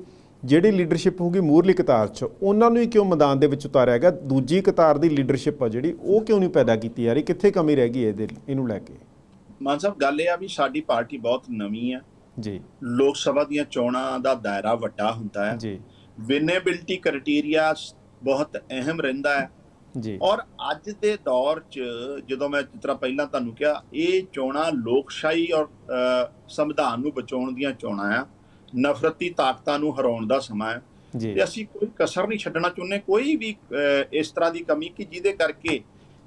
ਜਿਹੜੀ ਲੀਡਰਸ਼ਿਪ ਹੋਊਗੀ ਮੂਰਲੀ ਕਤਾਰ 'ਚ ਉਹਨਾਂ ਨੂੰ ਹੀ ਕਿਉਂ ਮੈਦਾਨ ਦੇ ਵਿੱਚ ਉਤਾਰਿਆ ਗਿਆ? ਦੂਜੀ ਕਤਾਰ ਦੀ ਲੀਡਰਸ਼ਿਪ ਆ ਜਿਹੜੀ ਉਹ ਕਿਉਂ ਨਹੀਂ ਪੈਦਾ ਕੀਤੀ ਯਾਰ ਕਿੱਥੇ ਕਮੀ ਰਹਿ ਗਈ ਇਹਦੇ ਇਹਨੂੰ ਲੈ ਕੇ? ਮਾਨ ਸਾਹਿਬ ਗੱਲ ਇਹ ਆ ਵੀ ਸਾਡੀ ਪਾਰਟੀ ਬਹੁਤ ਨਵੀਂ ਆ। ਜੀ। ਲੋਕ ਸਭਾ ਦੀਆਂ ਚੋਣਾਂ ਦਾ ਦਾਇਰਾ ਵੱਡਾ ਹੁੰਦਾ ਹੈ। ਜੀ। ਵਿਨੇਬਿਲਟੀ ਕ੍ਰਾਈਟੇਰੀਆ ਬਹੁਤ ਅਹਿਮ ਰਹਿੰਦਾ ਹੈ। ਜੀ। ਔਰ ਅੱਜ ਦੇ ਦੌਰ 'ਚ ਜਦੋਂ ਮੈਂ ਜਿਸ ਤਰ੍ਹਾਂ ਪਹਿਲਾਂ ਤੁਹਾਨੂੰ ਕਿਹਾ ਇਹ ਚੋਣਾਂ ਲੋਕਸ਼ਾਹੀ ਔਰ ਸੰਵਿਧਾਨ ਨੂੰ ਬਚਾਉਣ ਦੀਆਂ ਚੋਣਾਂ ਆ। ਨਫ਼ਰਤੀ ਤਾਕਤਾਂ ਨੂੰ ਹਰਾਉਣ ਦਾ ਸਮਾਂ ਹੈ। ਜੀ। ਤੇ ਅਸੀਂ ਕੋਈ ਕਸਰ ਨਹੀਂ ਛੱਡਣਾ ਚਾਹੁੰਦੇ। ਕੋਈ ਵੀ ਇਸ ਤਰ੍ਹਾਂ ਦੀ ਕਮੀ ਕਿ ਜਿਹਦੇ ਕਰਕੇ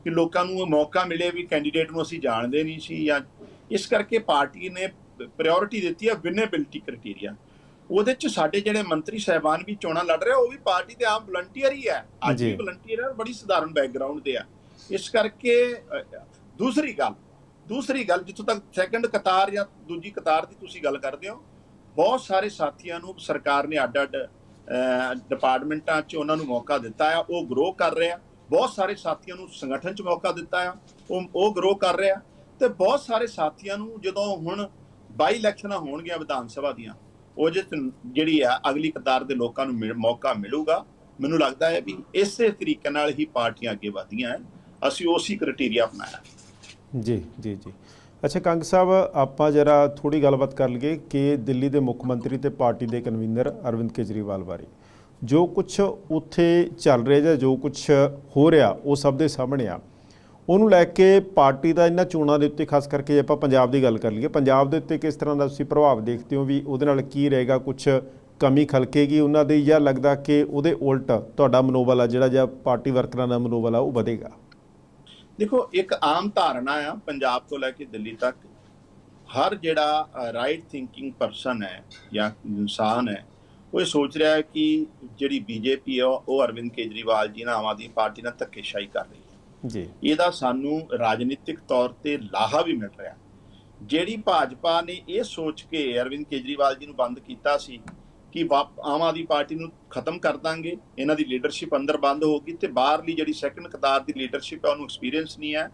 ਕਿ ਲੋਕਾਂ ਨੂੰ ਮੌਕਾ ਮਿਲੇ ਵੀ ਕੈਂਡੀਡੇਟ ਨੂੰ ਅਸੀਂ ਜਾਣਦੇ ਨਹੀਂ ਸੀ ਜਾਂ ਇਸ ਕਰਕੇ ਪਾਰਟੀ ਨੇ ਪ੍ਰਾਇੋਰਟੀ ਦਿੱਤੀ ਹੈ ਵਿਨੇਬਿਲਟੀ ਕ੍ਰਾਈਟੇਰੀਆ ਉਹਦੇ ਚ ਸਾਡੇ ਜਿਹੜੇ ਮੰਤਰੀ ਸਹਿਬਾਨ ਵੀ ਚੋਣਾਂ ਲੜ ਰਹੇ ਉਹ ਵੀ ਪਾਰਟੀ ਦੇ ਆਮ ਵਲੰਟੀਅਰ ਹੀ ਹੈ ਅੱਜ। ਵੀ ਵਲੰਟੀਅਰ ਹੈ ਬੜੀ ਸਧਾਰਨ ਬੈਕਗ੍ਰਾਉਂਡ ਦੇ ਆ। ਇਸ ਕਰਕੇ ਦੂਸਰੀ ਗੱਲ ਦੂਸਰੀ ਗੱਲ ਜਿੱਥੋਂ ਤੱਕ ਸੈਕੰਡ ਕਤਾਰ ਜਾਂ ਦੂਜੀ ਕਤਾਰ ਦੀ ਤੁਸੀਂ ਗੱਲ ਕਰਦੇ ਹੋ ਬਹੁਤ ਸਾਰੇ ਸਾਥੀਆਂ ਨੂੰ ਸਰਕਾਰ ਨੇ ਅੱਡ-ਅੱਡ ਡਿਪਾਰਟਮੈਂਟਾਂ 'ਚ ਉਹਨਾਂ ਨੂੰ ਮੌਕਾ ਦਿੱਤਾ ਆ। ਉਹ ਗਰੋ ਕਰ ਰਿਹਾ ਬਹੁਤ ਸਾਰੇ ਸਾਥੀਆਂ ਨੂੰ ਸੰਗਠਨ 'ਚ ਮੌਕਾ ਦਿੱਤਾ ਆ। ਉਹ ਉਹ ਗਰੋ ਕਰ ਰਿਹਾ ਆ। ਤੇ ਬਹੁਤ ਸਾਰੇ ਸਾਥੀਆਂ ਨੂੰ ਜਦੋਂ ਹੁਣ ਬਾਈ ਇਲੈਕਸ਼ਨਾਂ ਹੋਣਗੀਆਂ ਵਿਧਾਨ ਸਭਾ ਦੀਆਂ ਉਹ ਜੇ ਜਿਹੜੀ ਆ, ਅਗਲੀ ਕਤਾਰ ਦੇ ਲੋਕਾਂ ਨੂੰ ਮਿਲ- ਮੌਕਾ ਮਿਲੂਗਾ। ਮੈਨੂੰ ਲੱਗਦਾ ਹੈ ਵੀ ਇਸੇ ਤਰੀਕੇ ਨਾਲ ਹੀ ਪਾਰਟੀਆਂ ਅੱਗੇ ਵਧਦੀਆਂ ਹੈ ਅਸੀਂ ਉਸੇ ਕ੍ਰਾਈਟੇਰੀਆ ਅਪਣਾਇਆ। ਜੀ ਜੀ ਜੀ। ਅੱਛਾ, ਕੰਗ ਸਾਹਿਬ, ਆਪਾਂ ਜਰਾ ਥੋੜੀ ਗੱਲਬਾਤ ਕਰ ਲਈਏ ਕਿ ਦਿੱਲੀ ਦੇ ਮੁੱਖ ਮੰਤਰੀ ਤੇ ਪਾਰਟੀ ਦੇ ਕਨਵੀਨਰ ਅਰਵਿੰਦ ਕੇਜਰੀਵਾਲ ਬਾਰੇ। ਜੋ ਕੁਝ ਉੱਥੇ ਚੱਲ ਰਿਹਾ ਜਾਂ ਜੋ ਕੁਝ ਹੋ ਰਿਹਾ, ਉਹ ਸਭ ਦੇ ਸਾਹਮਣੇ ਆ। ਉਹਨੂੰ ਲੈ ਕੇ ਪਾਰਟੀ ਦਾ ਇਹਨਾਂ ਚੋਣਾਂ ਦੇ ਉੱਤੇ ਖਾਸ ਕਰਕੇ ਜੇ ਆਪਾਂ ਪੰਜਾਬ ਦੀ ਗੱਲ ਕਰ ਲਈਏ, ਪੰਜਾਬ ਦੇ ਉੱਤੇ ਕਿਸ ਤਰ੍ਹਾਂ ਦਾ ਤੁਸੀਂ ਪ੍ਰਭਾਵ ਦੇਖਦੇ ਹੋ ਵੀ ਉਹਦੇ ਨਾਲ ਕੀ ਰਹੇਗਾ ਕੁਝ ਕਮੀ ਖਲਕੇਗੀ ਉਹਨਾਂ ਦੇ ਜਾਂ ਲੱਗਦਾ ਕਿ ਉਹਦੇ ਉਲਟ ਤੁਹਾਡਾ ਮਨੋਬਲ ਆ ਜਿਹੜਾ ਜਾਂ ਪਾਰਟੀ ਵਰਕਰਾਂ ਦਾ ਮਨੋਬਲ ਆ, ਉਹ ਵਧੇਗਾ? ਦੇਖੋ ਇੱਕ ਆਮ ਧਾਰਨਾ ਆ ਪੰਜਾਬ ਤੋਂ ਲੈ ਕੇ ਦਿੱਲੀ ਤੱਕ। ਹਰ ਜਿਹੜਾ ਰਾਈਟ ਥਿੰਕਿੰਗ ਪਰਸਨ ਹੈ ਜਾਂ ਇਨਸਾਨ ਹੈ ਉਹ ਇਹ ਸੋਚ ਰਿਹਾ ਹੈ ਕਿ ਜਿਹੜੀ ਬੀਜੇਪੀ ਹੈ ਉਹ ਅਰਵਿੰਦ ਕੇਜਰੀਵਾਲ ਜੀ ਨਾਲ ਆਮ ਆਦਮੀ ਪਾਰਟੀ ਨਾਲ ਧੱਕੇਸ਼ਾਹੀ ਕਰ ਰਹੀ ਹੈ। ਜੀ। ਇਹਦਾ ਸਾਨੂੰ ਰਾਜਨੀਤਿਕ ਤੌਰ ਤੇ ਲਾਹਾ ਵੀ ਮਿਲ ਰਿਹਾ। ਜਿਹੜੀ ਭਾਜਪਾ ਨੇ ਇਹ ਸੋਚ ਕੇ ਅਰਵਿੰਦ ਕੇਜਰੀਵਾਲ ਜੀ ਨੂੰ ਬੰਦ ਕੀਤਾ ਸੀ ਕਿ ਵਾਪ- ਆਮ ਆਦਮੀ ਪਾਰਟੀ ਨੂੰ ਖਤਮ ਕਰ ਦਾਂਗੇ, ਇਹਨਾਂ ਦੀ ਲੀਡਰਸ਼ਿਪ ਅੰਦਰ ਬੰਦ ਹੋਊਗੀ ਤੇ ਬਾਹਰਲੀ ਜਿਹੜੀ ਸੈਕੰਡ ਕਤਾਰ ਦੀ ਲੀਡਰਸ਼ਿਪ ਹੈ ਉਹਨੂੰ ਐਕਸਪੀਰੀਅੰਸ ਨਹੀਂ ਹੈ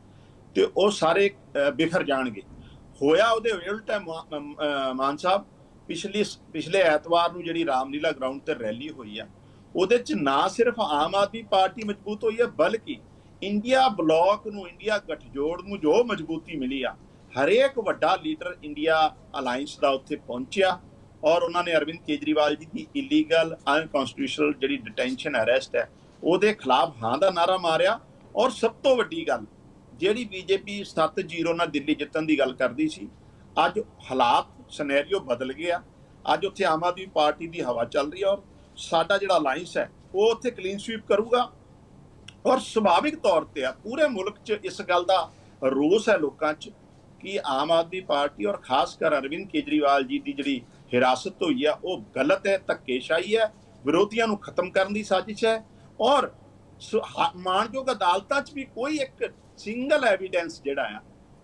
ਤੇ ਉਹ ਸਾਰੇ ਬਿਖਰ ਜਾਣਗੇ। ਹੋਇਆ ਉਹਦੇ ਉਲਟ ਹੈ ਮਾਨ ਸਾਹਿਬ, ਪਿਛਲੀ ਪਿਛਲੇ ਐਤਵਾਰ ਨੂੰ ਜਿਹੜੀ ਰਾਮਲੀਲਾ ਗਰਾਊਂਡ ਤੇ ਰੈਲੀ ਹੋਈ ਆ, ਉਹਦੇ ਚ ਨਾ ਸਿਰਫ ਆਮ ਆਦਮੀ ਪਾਰਟੀ ਮਜ਼ਬੂਤ ਹੋਈ ਹੈ ਬਲਕਿ ਇੰਡੀਆ ਬਲੌਕ ਨੂੰ, ਇੰਡੀਆ ਗਠਜੋੜ ਨੂੰ ਜੋ ਮਜ਼ਬੂਤੀ ਮਿਲੀ ਆ, ਹਰੇਕ ਵੱਡਾ ਲੀਡਰ ਇੰਡੀਆ ਅਲਾਈਅੰਸ ਦਾ ਉੱਥੇ ਪਹੁੰਚਿਆ ਔਰ ਉਹਨਾਂ ਨੇ ਅਰਵਿੰਦ ਕੇਜਰੀਵਾਲ ਜੀ ਦੀ ਇਲੀਗਲ ਅਨਕਨਸਟੀਟਿਊਸ਼ਨਲ ਜਿਹੜੀ ਡਿਟੈਂਸ਼ਨ ਅਰੈਸਟ ਹੈ, ਉਹਦੇ ਖਿਲਾਫ ਹਾਂ ਦਾ ਨਾਰਾ ਮਾਰਿਆ। ਔਰ ਸਭ ਤੋਂ ਵੱਡੀ ਗੱਲ, ਜਿਹੜੀ ਬੀਜੇਪੀ 7-0 ਨਾਲ ਦਿੱਲੀ ਜਿੱਤਣ ਦੀ ਗੱਲ ਕਰਦੀ ਸੀ, ਅੱਜ ਹਾਲਾਤ ਸਿਨੈਰੀਓ ਬਦਲ ਗਿਆ। ਅੱਜ ਉੱਥੇ ਆਮ ਆਦਮੀ ਪਾਰਟੀ ਦੀ ਹਵਾ ਚੱਲ ਰਹੀ ਹੈ ਔਰ ਸਾਡਾ ਜਿਹੜਾ ਅਲਾਈਅੰਸ ਹੈ, ਉਹ ਉੱਥੇ ਕਲੀਨ ਸਵੀਪ ਕਰੂਗਾ। ਔਰ ਸੁਭਾਵਿਕ ਤੌਰ ਤੇ ਆ, ਪੂਰੇ ਮੁਲਕ 'ਚ ਇਸ ਗੱਲ ਦਾ ਰੋਸ ਹੈ ਲੋਕਾਂ 'ਚ ਕਿ ਆਮ ਆਦਮੀ ਪਾਰਟੀ ਔਰ ਖਾਸ ਕਰ ਅਰਵਿੰਦ ਕੇਜਰੀਵਾਲ ਜੀ ਦੀ ਜਿਹੜੀ ਹਿਰਾਸਤ ਹੋਈ ਆ, ਉਹ ਗਲਤ ਹੈ, ਧੱਕੇਸ਼ਾਹੀ ਹੈ, ਵਿਰੋਧੀਆਂ ਨੂੰ ਖਤਮ ਕਰਨ ਦੀ ਸਾਜ਼ਿਸ਼ ਹੈ ਔਰ ਸੁ- ਮਾਣਯੋਗ ਅਦਾਲਤਾਂ 'ਚ ਵੀ ਕੋਈ ਇੱਕ ਸਿੰਗਲ ਐਵੀਡੈਂਸ ਜਿਹੜਾ ਆ,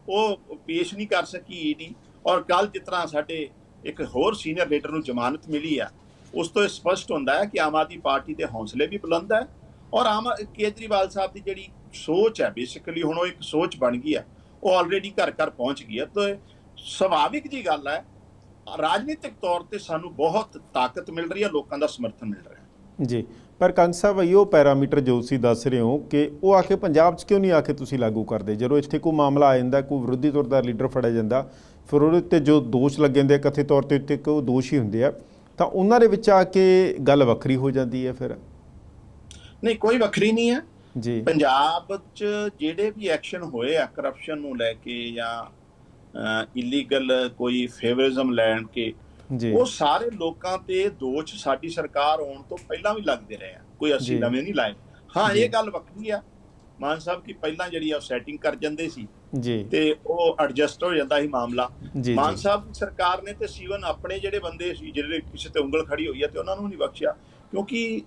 ਉਹ ਪੇਸ਼ ਨਹੀਂ ਕਰ ਸਕੀ ਈਡੀ ਔਰ ਕੱਲ ਜਿਸ ਤਰ੍ਹਾਂ ਸਾਡੇ ਇੱਕ ਹੋਰ ਸੀਨੀਅਰ ਲੀਡਰ ਨੂੰ ਜ਼ਮਾਨਤ ਮਿਲੀ ਆ, ਉਸ ਤੋਂ ਇਹ ਸਪਸ਼ਟ ਹੁੰਦਾ ਹੈ ਕਿ ਆਮ ਆਦਮੀ ਪਾਰਟੀ ਦੇ ਹੌਸਲੇ ਵੀ ਬੁਲੰਦ ਹੈ ਔਰ ਆਮ ਕੇਜਰੀਵਾਲ ਸਾਹਿਬ ਦੀ ਜਿਹੜੀ ਸੋਚ ਹੈ ਬੇਸਿਕਲੀ ਹੁਣ ਉਹ ਇੱਕ ਸੋਚ ਬਣ ਗਈ ਹੈ, ਉਹ ਆਲਰੇਡੀ ਘਰ ਘਰ ਪਹੁੰਚ ਗਈ ਹੈ, ਤਾਂ ਸੁਭਾਵਿਕ ਜੀ ਗੱਲ ਹੈ ਰਾਜਨੀਤਿਕ ਤੌਰ ਤੇ ਸਾਨੂੰ ਬਹੁਤ ਤਾਕਤ ਮਿਲ ਰਹੀ ਹੈ ਲੋਕਾਂ ਦਾ ਸਮਰਥਨ ਮਿਲ ਰਿਹਾ ਹੈ। ਜੀ ਪਰ ਕੰਗ ਸਾਹਿਬ ਇਹੋ ਪੈਰਾਮੀਟਰ ਜੋ ਤੁਸੀਂ ਦੱਸ ਰਹੇ ਹੋ ਕਿ ਉਹ ਆ ਕੇ ਪੰਜਾਬ 'ਚ ਕਿਉਂ ਨਹੀਂ ਆ ਕੇ ਤੁਸੀਂ ਲਾਗੂ ਕਰਦੇ? ਜਦੋਂ ਇੱਥੇ ਕੋਈ ਮਾਮਲਾ ਆ ਜਾਂਦਾ ਕੋਈ ਵਿਰੋਧੀ ਧਿਰ ਦਾ ਲੀਡਰ ਫੜਿਆ ਜਾਂਦਾ ਫਿਰ ਉਹਦੇ ਉੱਤੇ ਜੋ ਦੋਸ਼ ਲੱਗੇ ਹੁੰਦੇ ਆ ਕਥਿਤ ਤੌਰ ਤੇ ਉੱਤੇ ਕੋਈ ਦੋਸ਼ ਹੀ ਹੁੰਦੇ ਆ ਤਾਂ ਉਹਨਾਂ ਦੇ ਵਿੱਚ ਆ ਕੇ ਗੱਲ ਵੱਖਰੀ ਹੋ ਜਾਂਦੀ ਹੈ ਫਿਰ? ਨਹੀਂ ਕੋਈ ਵੱਖਰੀ ਨਹੀਂ ਹੈ। ਜੀ। ਪੰਜਾਬ 'ਚ ਜਿਹੜੇ ਵੀ ਐਕਸ਼ਨ ਹੋਏ ਆ ਕਰਪਸ਼ਨ ਨੂੰ ਲੈ ਕੇ ਜਾਂ ਇਲੀਗਲ ਕੋਈ ਫੇਵਰਿਜ਼ਮ ਲੈਣ ਕੇ ਉਹ ਸਾਰੇ ਲੋਕਾਂ ਤੇ ਦੋਸ਼ ਸਾਡੀ ਸਰਕਾਰ ਆਉਣ ਤੋਂ ਪਹਿਲਾਂ ਵੀ ਲੱਗਦੇ ਰਹੇ ਆ। ਕੋਈ। ਅਸੀਂ ਨਵੇਂ ਨਹੀਂ ਲਾਏ। ਹਾਂ। ਇਹ ਗੱਲ ਵੱਖਰੀ ਆ। ਮਾਨ ਸਾਹਿਬ ਕੀ ਪਹਿਲਾਂ ਜਿਹੜੀ ਆ ਸੈਟਿੰਗ ਕਰ ਜਾਂਦੇ ਸੀ ਜੀ। ਤੇ ਉਹ ਐਡਜਸਟ ਹੋ ਜਾਂਦਾ ਸੀ ਮਾਮਲਾ। ਮਾਨ ਸਾਹਿਬ ਦੀ ਸਰਕਾਰ ਨੇ ਤੇ ਸੀਵਨ ਆਪਣੇ ਜਿਹੜੇ ਬੰਦੇ ਸੀ ਜਿਹੜੇ ਕਿਸੇ ਤੇ ਉਂਗਲ ਖੜੀ ਹੋਈ ਆ ਤੇ ਉਹਨਾਂ ਨੂੰ ਨਹੀਂ ਬਖਸ਼ਿਆ। ਕਿਉਂਕਿ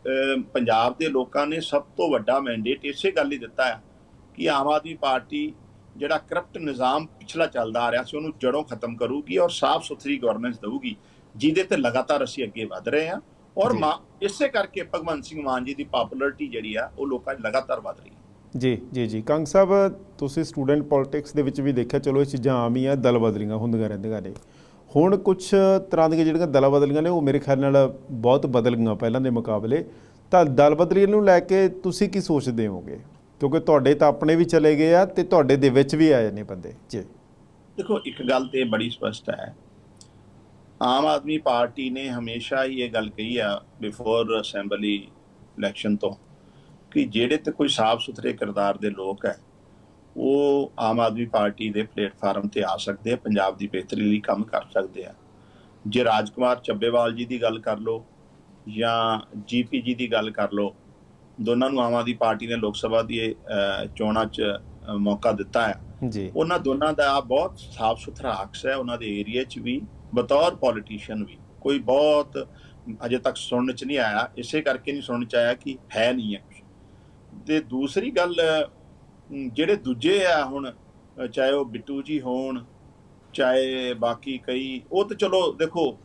ਪੰਜਾਬ ਦੇ ਲੋਕਾਂ ਨੇ ਸਭ ਤੋਂ ਵੱਡਾ ਮੈਂਡੇਟ ਇਸੇ ਗੱਲ ਹੀ ਦਿੱਤਾ ਹੈ ਕਿ ਆਮ ਆਦਮੀ ਪਾਰਟੀ ਜਿਹੜਾ ਕਰਪਟ ਨਿਜ਼ਾਮ ਪਿਛਲਾ ਚੱਲਦਾ ਆ ਰਿਹਾ ਸੀ ਉਹਨੂੰ ਜੜੋਂ ਖਤਮ ਕਰੂਗੀ ਔਰ ਸਾਫ਼ ਸੁਥਰੀ ਗਵਰਨੈਂਸ ਦੇਊਗੀ ਜਿਹਦੇ ਤੇ ਲਗਾਤਾਰ ਅਸੀਂ ਅੱਗੇ ਵਧ ਰਹੇ ਹਾਂ ਔਰ ਇਸੇ ਕਰਕੇ ਭਗਵੰਤ ਸਿੰਘ ਮਾਨ ਜੀ ਦੀ ਪਪੂਲੈਰਿਟੀ ਜਿਹੜੀ ਆ ਉਹ ਲੋਕਾਂ 'ਚ ਲਗਾਤਾਰ ਵਧ ਰਹੀ ਹੈ। ਜੀ ਜੀ ਜੀ। ਕੰਗ ਸਾਹਿਬ ਤੁਸੀਂ ਸਟੂਡੈਂਟ ਪੋਲਿਟਿਕਸ ਦੇ ਵਿੱਚ ਵੀ ਦੇਖਿਆ ਚਲੋ ਇਹ ਚੀਜ਼ਾਂ ਆਮ ਹੀ ਆ ਦਲ ਬਦਲੀਆਂ ਹੁੰਦੀਆਂ ਰਹਿੰਦੀਆਂ ਨੇ। ਹੁਣ ਕੁਝ ਤਰ੍ਹਾਂ ਦੀਆਂ ਜਿਹੜੀਆਂ ਦਲ ਬਦਲੀਆਂ ਨੇ ਉਹ ਮੇਰੇ ਖਿਆਲ ਨਾਲ ਬਹੁਤ ਬਦਲ ਗਈਆਂ ਪਹਿਲਾਂ ਦੇ ਮੁਕਾਬਲੇ। ਤਾਂ ਦਲ ਬਦਲੀ ਨੂੰ ਲੈ ਕੇ ਤੁਸੀਂ ਕੀ ਸੋਚਦੇ ਹੋਗੇ? ਕਿਉਂਕਿ ਤੁਹਾਡੇ ਤਾਂ ਆਪਣੇ ਵੀ ਚਲੇ ਗਏ ਆ ਤੇ ਤੁਹਾਡੇ ਦੇ ਵਿੱਚ ਵੀ ਆਏ ਨੇ ਬੰਦੇ। ਜੀ। ਦੇਖੋ, ਇੱਕ ਗੱਲ ਤੇ ਬੜੀ ਸਪਸ਼ਟ ਹੈ। ਆਮ ਆਦਮੀ ਪਾਰਟੀ ਨੇ ਹਮੇਸ਼ਾ ਹੀ ਇਹ ਗੱਲ ਕਹੀ ਆ ਬਿਫੋਰ ਅਸੈਂਬਲੀ ਇਲੈਕਸ਼ਨ ਤੋਂ ਕਿ ਜਿਹੜੇ ਤੇ ਕੋਈ ਸਾਫ਼ ਸੁਥਰੇ ਕਿਰਦਾਰ ਦੇ ਲੋਕ ਹੈ, ਉਹ ਆਮ ਆਦਮੀ ਪਾਰਟੀ ਦੇ ਪਲੇਟਫਾਰਮ ਤੇ ਆ ਸਕਦੇ ਆ, ਪੰਜਾਬ ਦੀ ਬਿਹਤਰੀ ਲਈ ਕੰਮ ਕਰ ਸਕਦੇ ਆ। ਜੇ ਰਾਜਕੁਮਾਰ ਚੱਬੇਵਾਲ ਜੀ ਦੀ ਗੱਲ ਕਰ ਲਓ ਜਾਂ ਜੀਪੀ ਜੀ ਦੀ ਗੱਲ ਕਰ ਲਓ ਦੋਨਾਂ ਨੂੰ ਆਮ ਆਦਮੀ ਪਾਰਟੀ ਨੇ ਲੋਕ ਸਭਾ ਦੀ ਚੋਣਾਂ 'ਚ ਮੌਕਾ ਦਿੱਤਾ ਹੈ। ਜੀ। ਉਹਨਾਂ ਦੋਨਾਂ ਦਾ ਬਹੁਤ ਸਾਫ਼ ਸੁਥਰਾ ਅਕਸ ਹੈ ਉਹਨਾਂ ਦੇ ਏਰੀਆ ਚ ਵੀ ਬਤੌਰ ਪੋਲੀਟੀਸ਼ੀਅਨ ਵੀ। ਕੋਈ ਬਹੁਤ ਅਜੇ ਤੱਕ ਸੁਣਨ ਚ ਨਹੀਂ ਆਇਆ ਇਸੇ ਕਰਕੇ ਨਹੀਂ ਸੁਣਨ ਚ ਆਇਆ ਕਿ ਹੈ ਨਹੀਂ ਹੈ ਕੁਝ ਤੇ ਦੂਸਰੀ ਗੱਲ ਜਿਹੜੇ ਦੂਜੇ ਆ ਹੁਣ ਚਾਹੇ ਉਹ ਬਿੱਟੂ ਜੀ ਹੋਣ ਚਾਹੇ ਬਾਕੀ ਕਈ ਉਹ ਤੇ ਚਲੋ ਦੇਖੋ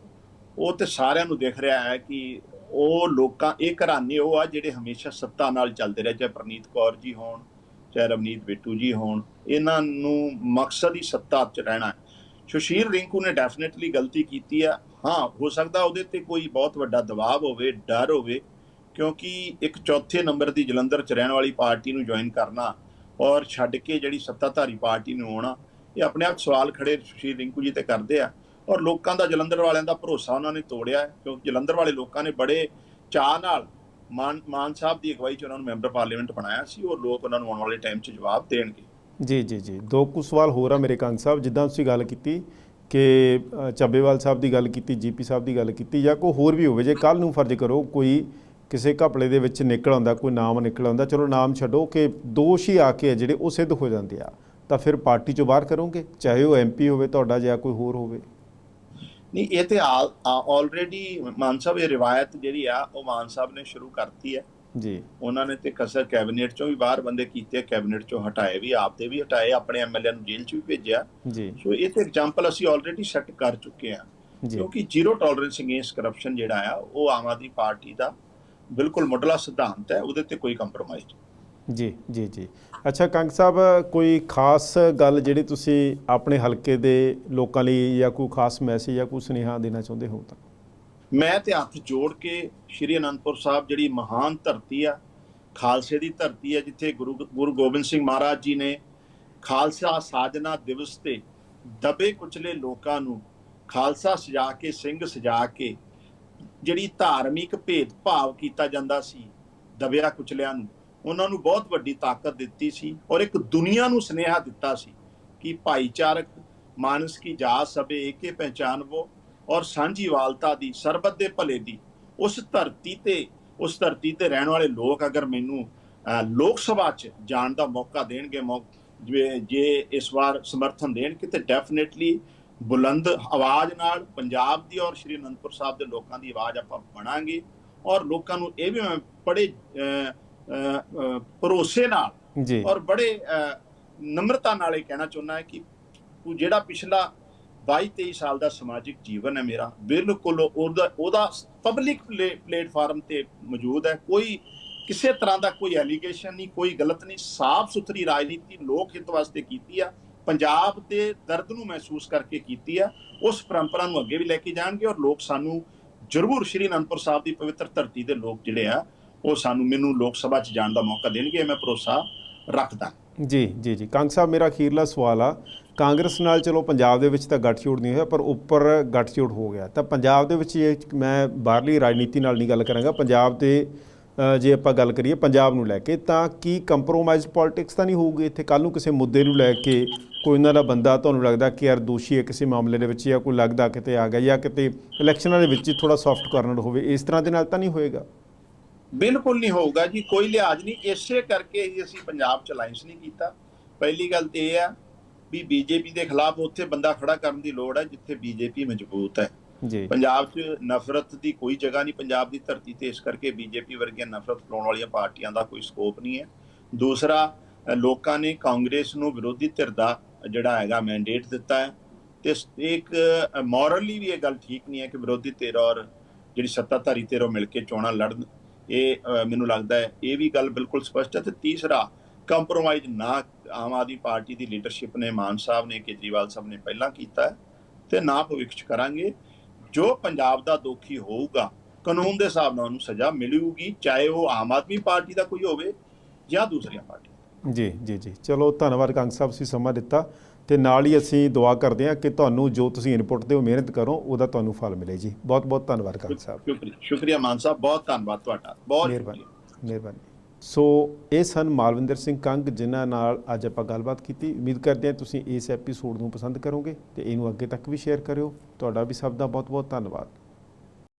ਉਹ ਤੇ ਸਾਰਿਆਂ ਨੂੰ ਦਿਖ ਰਿਹਾ ਹੈ ਕਿ ਉਹ ਲੋਕਾਂ, ਇਹ ਘਰਾਣੇ ਉਹ ਆ ਜਿਹੜੇ ਹਮੇਸ਼ਾ ਸੱਤਾ ਨਾਲ ਚੱਲਦੇ ਰਹੇ, ਚਾਹੇ ਪ੍ਰਨੀਤ ਕੌਰ ਜੀ ਹੋਣ, ਚਾਹੇ ਰਵਨੀਤ ਬਿੱਟੂ ਜੀ ਹੋਣ, ਇਹਨਾਂ ਨੂੰ ਮਕਸਦ ਹੀ ਸੱਤਾ 'ਚ ਰਹਿਣਾ ਹੈ। ਸੁਸ਼ੀਲ ਰਿੰਕੂ ਨੇ ਡੈਫੀਨਿਟਲੀ ਗਲਤੀ ਕੀਤੀ ਆ। ਹਾਂ, ਹੋ ਸਕਦਾ ਉਹਦੇ ਤੇ ਕੋਈ ਬਹੁਤ ਵੱਡਾ ਦਬਾਅ ਹੋਵੇ, ਡਰ ਹੋਵੇ, ਕਿਉਂਕਿ ਇੱਕ ਚੌਥੇ ਨੰਬਰ ਦੀ ਜਲੰਧਰ 'ਚ ਰਹਿਣ ਵਾਲੀ ਪਾਰਟੀ ਨੂੰ ਜੁਆਇਨ ਕਰਨਾ ਔਰ ਛੱਡ ਕੇ ਜਿਹੜੀ ਸੱਤਾਧਾਰੀ ਪਾਰਟੀ ਨੂੰ ਆਉਣਾ, ਇਹ ਆਪਣੇ ਆਪ ਸਵਾਲ ਖੜੇ ਸੁਸ਼ੀਲ ਰਿੰਕੂ ਜੀ ਤੇ ਕਰਦੇ ਆ। ਔਰ ਲੋਕਾਂ ਦਾ ਜਲੰਧਰ ਵਾਲਿਆਂ ਦਾ ਭਰੋਸਾ ਉਹਨਾਂ ਨੇ ਤੋੜਿਆ ਕਿਉਂਕਿ ਜਲੰਧਰ ਵਾਲੇ ਲੋਕਾਂ ਨੇ ਬੜੇ ਚਾਅ ਨਾਲ ਮਾਨ ਮਾਨ ਸਾਹਿਬ ਦੀ ਅਗਵਾਈ 'ਚ ਉਹਨਾਂ ਨੂੰ ਮੈਂਬਰ ਪਾਰਲੀਮੈਂਟ ਬਣਾਇਆ ਸੀ ਉਹ ਲੋਕ ਉਹਨਾਂ ਨੂੰ ਆਉਣ ਵਾਲੇ ਟਾਈਮ 'ਚ ਜਵਾਬ ਦੇਣਗੇ। ਜੀ ਜੀ ਜੀ। ਦੋ ਕੁ ਸਵਾਲ ਹੋਰ ਆ ਮੇਰੇ ਕੰਗ ਸਾਹਿਬ, ਜਿੱਦਾਂ ਤੁਸੀਂ ਗੱਲ ਕੀਤੀ ਕਿ ਚੱਬੇਵਾਲ ਸਾਹਿਬ ਦੀ ਗੱਲ ਕੀਤੀ, ਜੀਪੀ ਸਾਹਿਬ ਦੀ ਗੱਲ ਕੀਤੀ ਜਾਂ ਕੋਈ ਹੋਰ ਵੀ ਹੋਵੇ, ਜੇ ਕੱਲ ਨੂੰ ਫਰਜ਼ ਕਰੋ ਕੋਈ ਕਿਸੇ ਘਪਲੇ ਦੇ ਵਿੱਚ ਨਿਕਲ ਆਉਂਦਾ, ਕੋਈ ਨਾਮ ਨਿਕਲ ਆਉਂਦਾ, ਚਲੋ ਨਾਮ ਛੱਡੋ ਕਿ ਦੋਸ਼ ਹੀ ਆ ਕੇ ਆ ਜਿਹੜੇ ਉਹ ਸਿੱਧ ਹੋ ਜਾਂਦੇ ਆ, ਤਾਂ ਫਿਰ ਪਾਰਟੀ ਚੋਂ ਬਾਹਰ ਕਰੋਗੇ? ਚਾਹੇ ਉਹ ਐਮਪੀ ਹੋਵੇ ਤੁਹਾਡਾ ਜਾਂ ਕੋਈ ਹੋਰ ਹੋਵੇ। ਨਹੀਂ ਇਹ ਤੇ ਆਲਰੇਡੀ ਮਾਨ ਸਾਹਿਬ ਇਹ ਰਿਵਾਇਤ ਜਿਹੜੀ ਆ ਉਹ ਮਾਨ ਸਾਹਿਬ ਨੇ ਸ਼ੁਰੂ ਕਰਤੀ ਹੈ। ਜੀ। ਉਹਨਾਂ ਨੇ ਤੇ ਕਸਰ ਕੈਬਨਿਟ ਚੋਂ ਵੀ ਬਾਹਰ ਬੰਦੇ ਕੀਤੇ ਕੈਬਨਿਟ ਚੋਂ ਹਟਾਏ ਵੀ ਆਪਦੇ ਵੀ ਹਟਾਏ ਆਪਣੇ ਐਮਐਲਏ ਨੂੰ ਜੇਲ੍ਹ 'ਚ ਵੀ ਭੇਜਿਆ। ਜੀ। ਸੋ ਇਹ ਤੇ ਐਗਜ਼ਾਮਪਲ ਅਸੀਂ ਆਲਰੇਡੀ ਸੈੱਟ ਕਰ ਚੁੱਕੇ ਜੀ। ਕਿਉਂਕਿ ਜ਼ੀਰੋ ਟੋਲਰੈਂਸ ਅਗੇਂਸਟ ਕਰਪਸ਼ਨ ਜਿਹੜਾ ਆ ਉਹ ਆਮ ਆਦਮੀ ਪਾਰਟੀ ਦਾ ਬਿਲਕੁਲ ਮੁੱਢਲਾ ਸਿਧਾਂਤ ਹੈ ਉਹਦੇ ਤੇ ਕੋਈ ਕੰਪਰੋਮਾਈਜ਼ ਜੀ ਜੀ ਜੀ। ਅੱਛਾ, ਕੰਗ ਸਾਹਿਬ, ਕੋਈ ਖਾਸ ਗੱਲ ਜਿਹੜੀ ਤੁਸੀਂ ਆਪਣੇ ਹਲਕੇ ਦੇ ਲੋਕਾਂ ਲਈ ਜਾਂ ਕੋਈ ਖਾਸ ਮੈਸੇਜ ਜਾਂ ਕੋਈ ਸੁਨੇਹਾ ਦੇਣਾ ਚਾਹੁੰਦੇ ਹੋ ਤਾਂ? ਮੈਂ ਤੇ ਹੱਥ ਜੋੜ ਕੇ ਸ਼੍ਰੀ ਅਨੰਦਪੁਰ ਸਾਹਿਬ ਜਿਹੜੀ ਮਹਾਨ ਧਰਤੀ ਆ, ਖਾਲਸੇ ਦੀ ਧਰਤੀ ਆ, ਜਿੱਥੇ ਗੁਰੂ ਗੁਰੂ ਗੋਬਿੰਦ ਸਿੰਘ ਮਹਾਰਾਜ ਜੀ ਨੇ ਖਾਲਸਾ ਸਾਜਨਾ ਦਿਵਸ ਤੇ ਦਬੇ ਕੁਚਲੇ ਲੋਕਾਂ ਨੂੰ ਖਾਲਸਾ ਸਜਾ ਕੇ, ਸਿੰਘ ਸਜਾ ਕੇ ਜਿਹੜੀ ਧਾਰਮਿਕ ਭੇਦਭਾਵ ਕੀਤਾ ਜਾਂਦਾ ਸੀ, ਦਬਿਆ ਕੁਚਲਿਆਂ ਨੂੰ ਉਹਨਾਂ ਨੂੰ ਬਹੁਤ ਵੱਡੀ ਤਾਕਤ ਦਿੱਤੀ ਸੀ ਔਰ ਇੱਕ ਦੁਨੀਆ ਨੂੰ ਸੁਨੇਹਾ ਦਿੱਤਾ ਸੀ ਕਿ ਭਾਈਚਾਰਕ, ਮਾਨਸ ਕੀ ਜਾ ਸਭੇ ਏਕੇ ਪਹਿਚਾਨਵੋ ਔਰ ਸਾਂਝੀਵਾਲਤਾ ਦੀ, ਸਰਬੱਤ ਦੇ ਭਲੇ ਦੀ। ਉਸ ਧਰਤੀ ਤੇ, ਉਸ ਧਰਤੀ ਤੇ ਰਹਿਣ ਵਾਲੇ ਲੋਕ ਅਗਰ ਮੈਨੂੰ ਲੋਕ ਸਭਾ 'ਚ ਜਾਣ ਦਾ ਮੌਕਾ ਦੇਣਗੇ, ਮੌ- ਜੇ ਇਸ ਵਾਰ ਸਮਰਥਨ ਦੇਣਗੇ ਤੇ ਡੈਫੀਨਿਟਲੀ ਬੁਲੰਦ ਆਵਾਜ਼ ਨਾਲ ਪੰਜਾਬ ਦੀ ਔਰ ਸ਼੍ਰੀ ਅਨੰਦਪੁਰ ਸਾਹਿਬ ਦੇ ਲੋਕਾਂ ਦੀ ਆਵਾਜ਼ ਆਪਾਂ ਬਣਾਂਗੇ। ਔਰ ਲੋਕਾਂ ਨੂੰ ਇਹ ਵੀ ਮੈਂ ਬੜੇ ਭਰੋਸੇ ਨਾਲ ਜੀ। ਔਰ ਬੜੇ ਨમ્રਤਾ ਨਾਲ ਇਹ ਕਹਿਣਾ ਚਾਹੁੰਦਾ ਹੈ ਕਿ ਉਹ ਜਿਹੜਾ ਪਿਛਲਾ 22 23 ਸਾਲ ਦਾ ਸਮਾਜਿਕ ਜੀਵਨ ਹੈ ਮੇਰਾ ਬਿਲਕੁਲ ਉਹਦਾ ਉਹਦਾ ਪਬਲਿਕ ਪਲੇਟਫਾਰਮ ਤੇ ਮੌਜੂਦ ਹੈ। ਕੋਈ ਕਿਸੇ ਤਰ੍ਹਾਂ ਦਾ ਕੋਈ ਐਲੀਗੇਸ਼ਨ ਨਹੀਂ ਕੋਈ ਗਲਤ ਨਹੀਂ। ਸਾਫ਼ ਸੁਥਰੀ ਰਾਜਨੀਤੀ ਲੋਕ ਹਿੱਤ ਵਾਸਤੇ ਕੀਤੀ ਆ। ਪੰਜਾਬ ਦੇ ਦਰਦ ਨੂੰ ਮਹਿਸੂਸ ਕਰਕੇ ਕੀਤੀ ਆ। ਉਸ ਪਰੰਪਰਾ ਨੂੰ ਅੱਗੇ ਵੀ ਲੈ ਕੇ ਜਾਣਗੇ ਔਰ ਲੋਕ ਸਾਨੂੰ ਜ਼ਰੂਰ ਸ਼੍ਰੀ ਅਨੰਦਪੁਰ ਸਾਹਿਬ ਦੀ ਪਵਿੱਤਰ ਧਰਤੀ ਦੇ ਲੋਕ ਜਿਹੜੇ ਆ ਉਹ ਸਾਨੂੰ ਮੈਨੂੰ ਲੋਕ ਸਭਾ 'ਚ ਜਾਣ ਦਾ ਮੌਕਾ ਦੇਣਗੇ ਮੈਂ ਭਰੋਸਾ ਰੱਖਦਾ। ਜੀ ਜੀ ਜੀ। ਕੰਗ ਸਾਹਿਬ, ਮੇਰਾ ਅਖੀਰਲਾ ਸਵਾਲ ਆ। ਕਾਂਗਰਸ ਨਾਲ ਚਲੋ ਪੰਜਾਬ ਦੇ ਵਿੱਚ ਤਾਂ ਗੱਠਜੋੜ ਨਹੀਂ ਹੋਇਆ, ਪਰ ਉੱਪਰ ਗੱਠਜੋੜ ਹੋ ਗਿਆ। ਤਾਂ ਪੰਜਾਬ ਦੇ ਵਿੱਚ ਇਹ ਮੈਂ ਬਾਹਰਲੀ ਰਾਜਨੀਤੀ ਨਾਲ ਨਹੀਂ ਗੱਲ ਕਰਾਂਗਾ, ਪੰਜਾਬ ਦੇ ਜੇ ਆਪਾਂ ਗੱਲ ਕਰੀਏ ਪੰਜਾਬ ਨੂੰ ਲੈ ਕੇ, ਤਾਂ ਕੀ ਕੰਪਰੋਮਾਈਜ਼ ਪੋਲਿਟਿਕਸ ਤਾਂ ਨਹੀਂ ਹੋਊਗੀ ਇੱਥੇ? ਕੱਲ ਨੂੰ ਕਿਸੇ ਮੁੱਦੇ ਨੂੰ ਲੈ ਕੇ ਕੋਈ ਉਹਨਾਂ ਦਾ ਬੰਦਾ ਤੁਹਾਨੂੰ ਲੱਗਦਾ ਕਿ ਯਾਰ ਦੋਸ਼ੀ ਹੈ ਕਿਸੇ ਮਾਮਲੇ ਦੇ ਵਿੱਚ ਜਾਂ ਕੋਈ ਲੱਗਦਾ ਕਿਤੇ ਆ ਗਿਆ ਜਾਂ ਕਿਤੇ ਇਲੈਕਸ਼ਨਾਂ ਦੇ ਵਿੱਚ ਹੀ ਥੋੜਾ ਸੌਫਟ ਕਾਰਨਰ ਹੋਵੇ, ਇਸ ਤਰ੍ਹਾਂ ਦੇ ਨਾਲ ਤਾਂ ਨਹੀਂ ਹੋਏਗਾ? ਬਿਲਕੁਲ ਨਹੀਂ ਹੋਊਗਾ ਜੀ ਕੋਈ ਲਿਹਾਜ਼ ਨਹੀਂ। ਇਸੇ ਕਰਕੇ ਹੀ ਅਸੀਂ ਪੰਜਾਬ ਚ ਅਲਾਈਅੰਸ ਨਹੀਂ ਕੀਤਾ। ਪਹਿਲੀ ਗੱਲ ਤੇ ਇਹ ਆ ਵੀ ਬੀਜੇਪੀ ਦੇ ਖਿਲਾਫ ਉੱਥੇ ਬੰਦਾ ਖੜਾ ਕਰਨ ਦੀ ਲੋੜ ਹੈ ਜਿੱਥੇ ਬੀਜੇਪੀ ਮਜ਼ਬੂਤ ਹੈ। ਜੀ। ਪੰਜਾਬ 'ਚ ਨਫ਼ਰਤ ਦੀ ਕੋਈ ਜਗ੍ਹਾ ਨਹੀਂ। ਪੰਜਾਬ ਦੀ ਧਰਤੀ ਤੇ ਇਸ ਕਰਕੇ ਬੀਜੇਪੀ ਵਰਗੀਆਂ ਨਫ਼ਰਤ ਫੈਲਾਉਣ ਵਾਲੀਆਂ ਪਾਰਟੀਆਂ ਦਾ ਕੋਈ ਸਕੋਪ ਨਹੀਂ ਹੈ। ਦੂਸਰਾ ਲੋਕਾਂ ਨੇ ਕਾਂਗਰਸ ਨੂੰ ਵਿਰੋਧੀ ਧਿਰ ਦਾ ਜਿਹੜਾ ਹੈਗਾ ਮੈਂਡੇਟ ਦਿੱਤਾ ਹੈ। ਤੇ ਇੱਕ ਮੋਰਲੀ ਵੀ ਇਹ ਗੱਲ ਠੀਕ ਨਹੀਂ ਹੈ ਕਿ ਵਿਰੋਧੀ ਧਿਰ ਔਰ ਜਿਹੜੀ ਸੱਤਾਧਾਰੀ ਧਿਰ ਉਹ ਮਿਲ ਕੇ ਚੋਣਾਂ ਲੜਨ ਇਹ ਮੈਨੂੰ ਲੱਗਦਾ ਹੈ, ਇਹ ਵੀ ਗੱਲ ਬਿਲਕੁਲ ਸਪਸ਼ਟ ਹੈ ਤੇ ਤੀਸਰਾ ਕੰਪਰੋਮਾਈਜ਼ ਨਾ ਆਮ ਆਦਮੀ ਪਾਰਟੀ ਦੀ ਲੀਡਰਸ਼ਿਪ ਨੇ, ਮਾਨ ਸਾਹਿਬ ਨੇ, ਕੇਜਰੀਵਾਲ ਸਾਹਿਬ ਨੇ ਪਹਿਲਾਂ ਕੀਤਾ ਤੇ ਨਾ ਭਵਿੱਖ 'ਚ ਕਰਾਂਗੇ। ਜੋ ਪੰਜਾਬ ਦਾ ਦੋਖੀ ਹੋਊਗਾ, ਕਾਨੂੰਨ ਦੇ ਹਿਸਾਬ ਨਾਲ ਉਹਨੂੰ ਸਜ਼ਾ ਮਿਲੂਗੀ, ਚਾਹੇ ਉਹ ਆਮ ਆਦਮੀ ਪਾਰਟੀ ਦਾ ਕੋਈ ਹੋਵੇ ਜਾਂ ਦੂਸਰੀਆਂ ਪਾਰਟੀ ਜੀ ਜੀ ਜੀ। ਚਲੋ, ਧੰਨਵਾਦ ਕੰਗ ਸਾਹਿਬ, ਤੁਸੀਂ ਸਮਾਂ ਦਿੱਤਾ। ਤੇ ਨਾਲ ਹੀ ਅਸੀਂ ਦੁਆ ਕਰਦੇ ਹਾਂ ਕਿ ਤੁਹਾਨੂੰ ਜੋ ਤੁਸੀਂ ਇਨਪੁਟ ਦਿਓ ਮਿਹਨਤ ਕਰੋ ਉਹਦਾ ਤੁਹਾਨੂੰ ਫਲ ਮਿਲੇ ਜੀ। ਬਹੁਤ ਬਹੁਤ ਧੰਨਵਾਦ ਕੰਗ ਸਾਹਿਬ। ਸ਼ੁਕਰੀਆ ਮਾਨ ਸਾਹਿਬ ਬਹੁਤ ਧੰਨਵਾਦ ਤੁਹਾਡਾ। ਬਹੁਤ ਮਿਹਰਬਾਨੀ ਮਿਹਰਬਾਨੀ। ਸੋ ਇਹ ਸਨ ਮਾਲਵਿੰਦਰ ਸਿੰਘ ਕੰਗ ਜਿਨ੍ਹਾਂ ਨਾਲ ਅੱਜ ਆਪਾਂ ਗੱਲਬਾਤ ਕੀਤੀ। ਉਮੀਦ ਕਰਦੇ ਹਾਂ ਤੁਸੀਂ ਇਸ ਐਪੀਸੋਡ ਨੂੰ ਪਸੰਦ ਕਰੋਗੇ ਤੇ ਇਹਨੂੰ ਅੱਗੇ ਤੱਕ ਵੀ ਸ਼ੇਅਰ ਕਰਿਓ। ਤੁਹਾਡਾ ਵੀ ਸਭ ਦਾ ਬਹੁਤ ਬਹੁਤ ਧੰਨਵਾਦ।